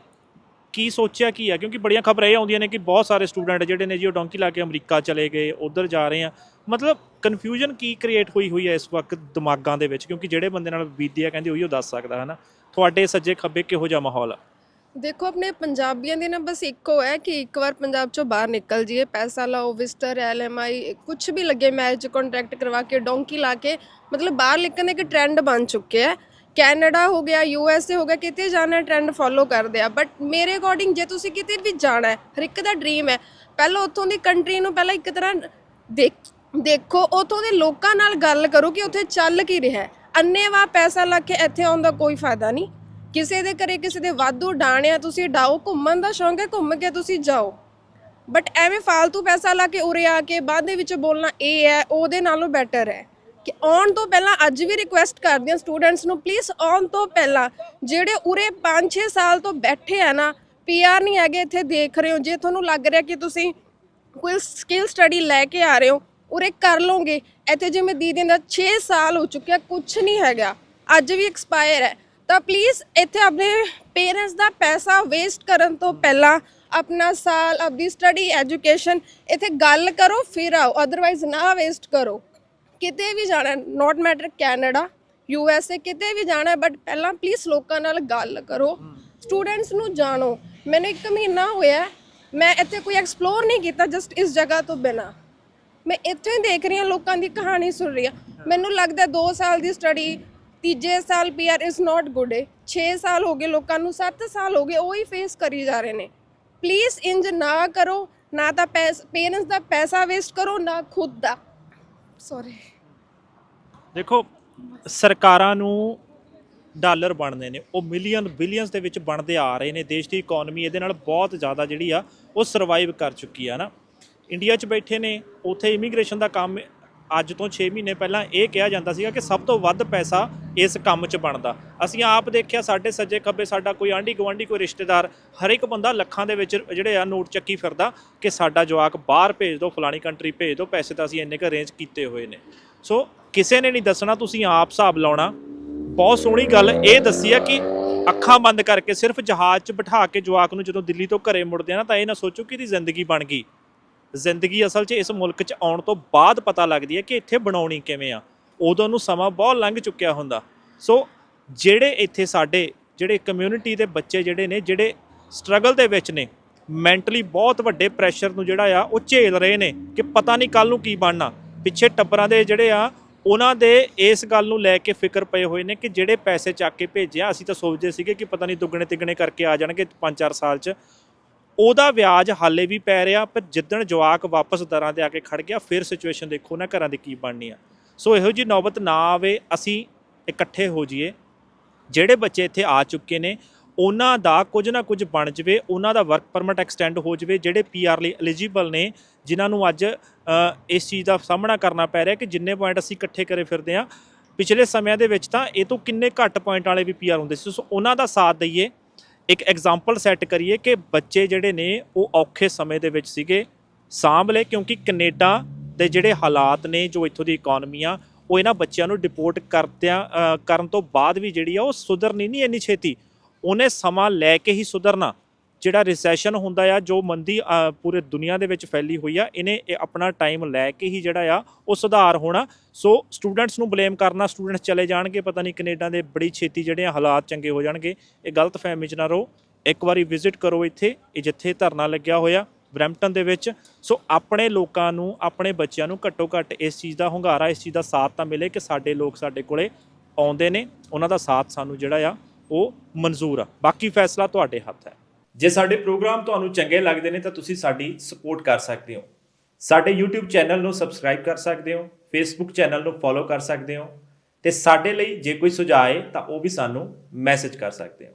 ਕੀ ਸੋਚਿਆ ਕੀ ਆ? ਕਿਉਂਕਿ ਬੜੀਆਂ ਖਬਰਾਂ ਇਹ ਆਉਂਦੀਆਂ ਨੇ ਕਿ ਬਹੁਤ ਸਾਰੇ ਸਟੂਡੈਂਟ ਜਿਹੜੇ ਨੇ ਜੀ, ਉਹ ਡੋਂਕੀ ਲਾ ਕੇ ਅਮਰੀਕਾ ਚਲੇ ਗਏ, ਉਧਰ ਜਾ ਰਹੇ ਆ। ਮਤਲਬ ਕਨਫਿਊਜ਼ਨ ਕੀ ਕ੍ਰੀਏਟ ਹੋਈ ਹੋਈ ਹੈ ਇਸ ਵਕਤ ਦਿਮਾਗਾਂ ਦੇ ਵਿੱਚ? ਕਿਉਂਕਿ ਜਿਹੜੇ ਬੰਦੇ ਨਾਲ ਬੀਤੀ ਆ, ਕਹਿੰਦੇ ਉਹੀ ਉਹ ਦੱਸ ਸਕਦਾ ਹੈ ਨਾ ਤੁਹਾਡੇ ਸੱਜੇ ਖੱਬੇ ਕਿਹੋ ਜਿਹਾ ਮਾਹੌਲ ਆ? ਦੇਖੋ, ਆਪਣੇ ਪੰਜਾਬੀਆਂ ਦੀ ਨਾ ਬਸ ਇੱਕੋ ਹੈ ਕਿ ਇੱਕ ਵਾਰ ਪੰਜਾਬ ਚੋਂ ਬਾਹਰ ਨਿਕਲ ਜਾਈਏ, ਪੈਸਾ ਲਾਓ, ਵਿਜ਼ਟਰ ਐਲਐਮਆਈ ਕੁਝ ਵੀ ਲੱਗੇ ਮੈਰਿਜ ਕੰਟਰੈਕਟ ਕਰਵਾ ਕੇ, ਡੋਂਕੀ ਲਾ ਕੇ, ਮਤਲਬ ਬਾਹਰ ਨਿਕਲਣ ਦਾ ਇੱਕ ਟ੍ਰੈਂਡ ਬਣ ਚੁੱਕਿਆ ਹੈ ਕੈਨੇਡਾ ਹੋ ਗਿਆ, ਯੂ ਐੱਸ ਏ ਹੋ ਗਿਆ, ਕਿਤੇ ਜਾਣਾ ਟ੍ਰੈਂਡ ਫੋਲੋ ਕਰਦੇ ਆ। ਬਟ ਮੇਰੇ ਅਕੋਰਡਿੰਗ ਜੇ ਤੁਸੀਂ ਕਿਤੇ ਵੀ ਜਾਣਾ ਹੈ, ਹਰ ਇੱਕ ਦਾ ਡ੍ਰੀਮ ਹੈ। ਪਹਿਲਾਂ ਉੱਥੋਂ ਦੀ ਕੰਟਰੀ ਨੂੰ ਪਹਿਲਾਂ ਇੱਕ ਤਰ੍ਹਾਂ ਦੇਖ, ਦੇਖੋ, ਉੱਥੋਂ ਦੇ ਲੋਕਾਂ ਨਾਲ ਗੱਲ ਕਰੋ ਕਿ ਉੱਥੇ ਚੱਲ ਕੀ ਰਿਹਾ ਹੈ। ਅੰਨੇਵਾ ਪੈਸਾ ਲਾ ਕੇ ਇੱਥੇ ਆਉਣ ਦਾ ਕੋਈ ਫਾਇਦਾ ਨਹੀਂ। ਕਿਸੇ ਦੇ ਘਰੇ ਕਿਸੇ ਦੇ ਵਾਧੂ ਡਾਣਿਆ ਤੁਸੀਂ ਡਾਓ ਘੁੰਮਣ ਦਾ ਸ਼ੌਂਕ ਹੈ, ਘੁੰਮ ਕੇ ਤੁਸੀਂ ਜਾਓ। ਬਟ ਐਵੇਂ ਫालतू ਪੈਸਾ ਲਾ ਕੇ ਉਰੇ ਆ ਕੇ, ਬਾਅਦ ਦੇ ਵਿੱਚ ਬੋਲਣਾ ਇਹ ਹੈ, ਉਹਦੇ ਨਾਲੋਂ ਬੈਟਰ ਹੈ। ਕਿ ਆਉਣ ਤੋਂ ਪਹਿਲਾਂ ਅੱਜ ਵੀ ਰਿਕੁਐਸਟ ਕਰਦੇ ਹਾਂ ਸਟੂਡੈਂਟਸ ਨੂੰ ਪਲੀਜ਼ ਆਉਣ ਤੋਂ ਪਹਿਲਾਂ ਜਿਹੜੇ ਉਰੇ 5-6 ਸਾਲ ਤੋਂ ਬੈਠੇ ਆ ਨਾ ਪੀਆਰ ਨਹੀਂ ਹੈਗੇ ਇੱਥੇ ਦੇਖ ਰਹੇ ਹੋ, ਜੇ ਤੁਹਾਨੂੰ ਲੱਗ ਰਿਹਾ ਕਿ ਤੁਸੀਂ ਕੋਈ ਸਕਿੱਲ ਸਟੱਡੀ ਲੈ ਕੇ ਆ ਰਹੇ ਹੋ, ਉਰੇ ਕਰ ਲਓਗੇ। ਇੱਥੇ ਜਿਵੇਂ ਦੀਦੀ ਦਾ 6 ਸਾਲ ਹੋ ਚੁੱਕਿਆ ਕੁਝ ਨਹੀਂ ਹੈਗਾ, ਅੱਜ ਵੀ ਐਕਸਪਾਇਰ ਹੈ। ਤਾਂ ਪਲੀਜ਼ ਇੱਥੇ ਆਪਣੇ ਪੇਰੈਂਟਸ ਦਾ ਪੈਸਾ ਵੇਸਟ ਕਰਨ ਤੋਂ ਪਹਿਲਾਂ ਆਪਣਾ ਸਾਲ ਆਪਣੀ ਸਟੱਡੀ ਐਜੂਕੇਸ਼ਨ ਇੱਥੇ ਗੱਲ ਕਰੋ, ਫਿਰ ਆਓ ਅਦਰਵਾਈਜ਼ ਨਾ ਵੇਸਟ ਕਰੋ। ਕਿਤੇ ਵੀ ਜਾਣਾ not matter Canada, U S A, ਕਿਤੇ ਵੀ ਜਾਣਾ ਬਟ ਪਹਿਲਾਂ ਪਲੀਜ਼ ਲੋਕਾਂ ਨਾਲ ਗੱਲ ਕਰੋ। ਸਟੂਡੈਂਟਸ ਨੂੰ ਜਾਣੋ। ਮੈਨੂੰ ਇੱਕ ਮਹੀਨਾ ਹੋਇਆ ਮੈਂ ਇੱਥੇ ਕੋਈ ਐਕਸਪਲੋਰ ਨਹੀਂ ਕੀਤਾ ਜਸਟ ਇਸ ਜਗ੍ਹਾ ਤੋਂ ਬਿਨਾ। ਮੈਂ ਇੱਥੇ ਹੀ ਦੇਖ ਰਹੀ ਹਾਂ, ਲੋਕਾਂ ਦੀ ਕਹਾਣੀ ਸੁਣ ਰਹੀ ਹਾਂ। ਮੈਨੂੰ ਲੱਗਦਾ 2 ਸਾਲ ਦੀ ਸਟੱਡੀ ਤੀਜੇ ਸਾਲ ਪੀਆਰ ਇਜ਼ ਨਾਟ ਗੁੱਡ ਏ 6 ਸਾਲ ਹੋ ਗਏ ਲੋਕਾਂ ਨੂੰ 7 ਸਾਲ ਹੋ ਗਏ, ਉਹ ਹੀ ਫੇਸ ਕਰੀ ਜਾ ਰਹੇ ਨੇ। ਪਲੀਜ਼ ਇੰਜ ਨਾ ਕਰੋ, ਨਾ ਤਾਂ ਪੇਰੈਂਟਸ ਦਾ ਪੈਸਾ ਵੇਸਟ ਕਰੋ, ਨਾ ਖੁਦ ਦਾ। ਸੌਰੀ ਦੇਖੋ, ਸਰਕਾਰਾਂ ਨੂੰ ਡਾਲਰ ਬਣਦੇ ਨੇ, ਉਹ ਮਿਲੀਅਨ, ਬਿਲੀਅਨਸ ਦੇ ਵਿੱਚ ਬਣਦੇ ਆ ਰਹੇ ਨੇ, ਦੇਸ਼ ਦੀ ਇਕਨੋਮੀ ਇਹਦੇ ਨਾਲ ਬਹੁਤ ਜ਼ਿਆਦਾ ਜਿਹੜੀ ਆ, ਉਹ ਸਰਵਾਈਵ ਕਰ ਚੁੱਕੀ ਆ ਨਾ। ਇੰਡੀਆ 'ਚ ਬੈਠੇ ਨੇ, ਉੱਥੇ ਇਮੀਗ੍ਰੇਸ਼ਨ ਦਾ ਕੰਮ ਅੱਜ ਤੋਂ 6 ਮਹੀਨੇ ਪਹਿਲਾਂ ਇਹ ਕਿਹਾ ਜਾਂਦਾ ਸੀਗਾ ਕਿ ਸਭ ਤੋਂ ਵੱਧ ਪੈਸਾ ਇਸ ਕੰਮ 'ਚ ਬਣਦਾ। ਅਸੀਂ ਆਪ ਦੇਖਿਆ, ਸਾਡੇ ਸੱਜੇ ਖੱਬੇ, ਸਾਡਾ ਕੋਈ ਆਂਢੀ ਗੁਆਂਢੀ, ਕੋਈ ਰਿਸ਼ਤੇਦਾਰ ਹਰ ਇੱਕ ਬੰਦਾ ਲੱਖਾਂ ਦੇ ਵਿੱਚ ਜਿਹੜੇ ਆ ਨੋਟ ਚੱਕੀ ਫਿਰਦਾ ਕਿ ਸਾਡਾ ਜਵਾਕ ਬਾਹਰ ਭੇਜ ਦਿਓ ਫਲਾਣੀ ਕੰਟਰੀ ਭੇਜ ਦਿਓ ਪੈਸੇ ਤਾਂ ਅਸੀਂ ਇੰਨੇ ਕੁ ਅਰੇਂਜ ਕੀਤੇ ਹੋਏ ਨੇ। ਸੋ ਕਿਸੇ ਨੇ ਨਹੀਂ ਦੱਸਣਾ, ਤੁਸੀਂ ਆਪ ਹਿਸਾਬ ਲਾਉਣਾ। ਬਹੁਤ ਸੋਹਣੀ ਗੱਲ ਇਹ ਦੱਸੀ ਆ ਕਿ ਅੱਖਾਂ ਬੰਦ ਕਰਕੇ ਸਿਰਫ ਜਹਾਜ਼ 'ਚ ਬਿਠਾ ਕੇ ਜਵਾਕ ਨੂੰ ਜਦੋਂ ਦਿੱਲੀ ਤੋਂ ਘਰੇ ਮੁੜਦੇ ਆ ਨਾ, ਤਾਂ ਇਹ ਨਾ ਸੋਚੋ ਕਿ ਇਹਦੀ ਜ਼ਿੰਦਗੀ ਬਣ ਗਈ। ਜ਼ਿੰਦਗੀ ਅਸਲ 'ਚ ਇਸ ਮੁਲਕ 'ਚ ਆਉਣ ਤੋਂ ਬਾਅਦ ਪਤਾ ਲੱਗਦੀ ਹੈ ਕਿ ਇੱਥੇ ਬਣਾਉਣੀ ਕਿਵੇਂ ਆ। ਉਦੋਂ ਨੂੰ ਸਮਾਂ ਬਹੁਤ ਲੰਘ ਚੁੱਕਿਆ ਹੁੰਦਾ। ਸੋ ਜਿਹੜੇ ਇੱਥੇ ਸਾਡੇ, ਜਿਹੜੇ ਕਮਿਊਨਿਟੀ ਦੇ ਬੱਚੇ ਜਿਹੜੇ ਨੇ, ਜਿਹੜੇ ਸਟਰਗਲ ਦੇ ਵਿੱਚ ਨੇ ਮੈਂਟਲੀ ਬਹੁਤ ਵੱਡੇ ਪ੍ਰੈਸ਼ਰ ਨੂੰ ਜਿਹੜਾ ਆ, ਉਹ ਝੇਲ ਰਹੇ ਨੇ ਕਿ ਪਤਾ ਨਹੀਂ ਕੱਲ ਨੂੰ ਕੀ ਬਣਨਾ। ਪਿੱਛੇ ਟੱਬਰਾਂ ਦੇ ਜਿਹੜੇ ਆ, ਉਹਨਾਂ ਦੇ ਇਸ ਗੱਲ ਨੂੰ ਲੈ ਕੇ ਫਿਕਰ ਪਏ ਹੋਏ ਨੇ ਕਿ ਜਿਹੜੇ ਪੈਸੇ ਚੱਕ ਕੇ ਭੇਜਿਆ, ਅਸੀਂ ਤਾਂ ਸੋਚਦੇ ਸੀਗੇ ਕਿ ਪਤਾ ਨਹੀਂ ਦੁੱਗਣੇ ਤਿੱਗਣੇ ਕਰਕੇ ਆ ਜਾਣਗੇ 5-4 ਸਾਲ 'ਚ। ਉਹਦਾ ਵਿਆਜ ਹਾਲੇ ਵੀ ਪੈ ਰਿਹਾ, ਪਰ ਜਿੱਦਣ ਜਵਾਕ ਵਾਪਸ ਦਰਾਂ ਤੇ ਆ ਕੇ ਖੜ ਗਿਆ, ਫਿਰ ਸਿਚੁਏਸ਼ਨ ਦੇਖੋ ਨਾ ਘਰਾਂ ਦੀ ਕੀ ਬਣਨੀ ਆ। ਸੋ ਇਹੋ ਜੀ ਨੌਬਤ ਨਾ ਆਵੇ, ਅਸੀਂ ਇਕੱਠੇ ਹੋ ਜਾਈਏ। ਜਿਹੜੇ ਬੱਚੇ ਇੱਥੇ ਆ ਚੁੱਕੇ ਨੇ, ਉਹਨਾਂ ਦਾ ਕੁਝ ਨਾ ਕੁਝ ਬਣ ਜਵੇ, ਉਹਨਾਂ ਦਾ ਵਰਕ ਪਰਮਿਟ ਐਕਸਟੈਂਡ ਹੋ ਜਵੇ, ਜਿਹੜੇ ਪੀਆਰ ਲਈ ਐਲੀਜੀਬਲ ਨੇ, ਜਿਨ੍ਹਾਂ ਨੂੰ ਅੱਜ ਇਸ ਚੀਜ਼ ਦਾ ਸਾਹਮਣਾ ਕਰਨਾ ਪੈ ਰਿਹਾ ਕਿ ਜਿੰਨੇ ਪੁਆਇੰਟ ਅਸੀਂ ਇਕੱਠੇ ਕਰੇ ਫਿਰਦੇ ਆ, ਪਿਛਲੇ ਸਮਿਆਂ ਦੇ ਵਿੱਚ ਤਾਂ ਇਹ ਤੋਂ ਕਿੰਨੇ ਘੱਟ ਪੁਆਇੰਟ ਵਾਲੇ ਵੀ ਪੀਆਰ ਹੁੰਦੇ ਸੀ। ਸੋ ਉਹਨਾਂ ਦਾ ਸਾਥ ਦਈਏ ਇੱਕ ਐਗਜ਼ਾਮਪਲ ਸੈੱਟ ਕਰੀਏ ਕਿ ਬੱਚੇ ਜਿਹੜੇ ਨੇ ਉਹ ਔਖੇ ਸਮੇਂ ਦੇ ਵਿੱਚ ਸੀਗੇ, ਸਾਂਭ ਲਏ ਕਿਉਂਕਿ ਕੈਨੇਡਾ ਦੇ ਜਿਹੜੇ ਹਾਲਾਤ ਨੇ ਜੋ ਇੱਥੋਂ ਦੀ ਇਕਨੋਮੀ ਆ, ਉਹ ਇਹਨਾਂ ਬੱਚਿਆਂ ਨੂੰ ਡਿਪੋਰਟ ਕਰਦਿਆਂ ਕਰਨ ਤੋਂ ਬਾਅਦ ਵੀ ਜਿਹੜੀ ਆ ਉਹ ਸੁਧਰਨੀ ਨਹੀਂ ਇੰਨੀ ਛੇਤੀ। ਉਹਨੇ ਸਮਾਂ ਲੈ ਕੇ ਹੀ ਸੁਧਰਨਾ। ਜਿਹੜਾ ਰਿਸੈਸ਼ਨ ਹੁੰਦਾ ਆ, ਜੋ ਮੰਦੀ ਪੂਰੇ ਦੁਨੀਆ ਦੇ ਵਿੱਚ ਫੈਲੀ ਹੋਈ ਆ, ਇਹਨੇ ਇਹ ਆਪਣਾ ਟਾਈਮ ਲੈ ਕੇ ਹੀ ਜਿਹੜਾ ਆ, ਉਹ ਸੁਧਾਰ ਹੋਣਾ। ਸੋ ਸਟੂਡੈਂਟਸ ਨੂੰ ਬਲੇਮ ਕਰਨਾ ਸਟੂਡੈਂਟਸ ਚਲੇ ਜਾਣਗੇ, ਪਤਾ ਨਹੀਂ ਕੈਨੇਡਾ ਦੇ ਬੜੀ ਛੇਤੀ ਜਿਹੜੇ ਆ ਹਾਲਾਤ ਚੰਗੇ ਹੋ ਜਾਣਗੇ। ਇਹ ਗਲਤ ਫਹਿਮੀ 'ਚ ਨਾ ਰਹੋ। ਇੱਕ ਵਾਰੀ ਵਿਜ਼ਿਟ ਕਰੋ ਇੱਥੇ, ਇਹ ਜਿੱਥੇ ਧਰਨਾ ਲੱਗਿਆ ਹੋਇਆ, ਬਰੈਂਪਟਨ ਦੇ ਵਿੱਚ। ਸੋ ਆਪਣੇ ਲੋਕਾਂ ਨੂੰ, ਆਪਣੇ ਬੱਚਿਆਂ ਨੂੰ ਘੱਟੋ ਘੱਟ ਇਸ ਚੀਜ਼ ਦਾ ਹੁੰਗਾਰਾ, ਇਸ ਚੀਜ਼ ਦਾ ਸਾਥ ਤਾਂ ਮਿਲੇ ਕਿ ਸਾਡੇ ਲੋਕ ਸਾਡੇ ਕੋਲੇ ਆਉਂਦੇ ਨੇ। ਉਹਨਾਂ ਦਾ ਸਾਥ ਸਾਨੂੰ ਜਿਹੜਾ ਆ, ਉਹ ਮਨਜ਼ੂਰ ਆ। ਬਾਕੀ ਫੈਸਲਾ ਤੁਹਾਡੇ ਹੱਥ ਹੈ। ਜੇ ਸਾਡੇ ਪ੍ਰੋਗਰਾਮ ਤੁਹਾਨੂੰ ਚੰਗੇ ਲੱਗਦੇ ਨੇ ਤਾਂ ਤੁਸੀਂ ਸਾਡੀ ਸਪੋਰਟ ਕਰ ਸਕਦੇ ਹੋ। ਸਾਡੇ YouTube ਚੈਨਲ ਨੂੰ ਸਬਸਕ੍ਰਾਈਬ ਕਰ ਸਕਦੇ ਹੋ, Facebook ਚੈਨਲ ਨੂੰ ਫੋਲੋ ਕਰ ਸਕਦੇ ਹੋ ਤੇ ਸਾਡੇ ਲਈ ਜੇ ਕੋਈ ਸੁਝਾਅ ਹੈ ਤਾਂ ਉਹ ਵੀ ਸਾਨੂੰ ਮੈਸੇਜ ਕਰ ਸਕਦੇ ਹੋ।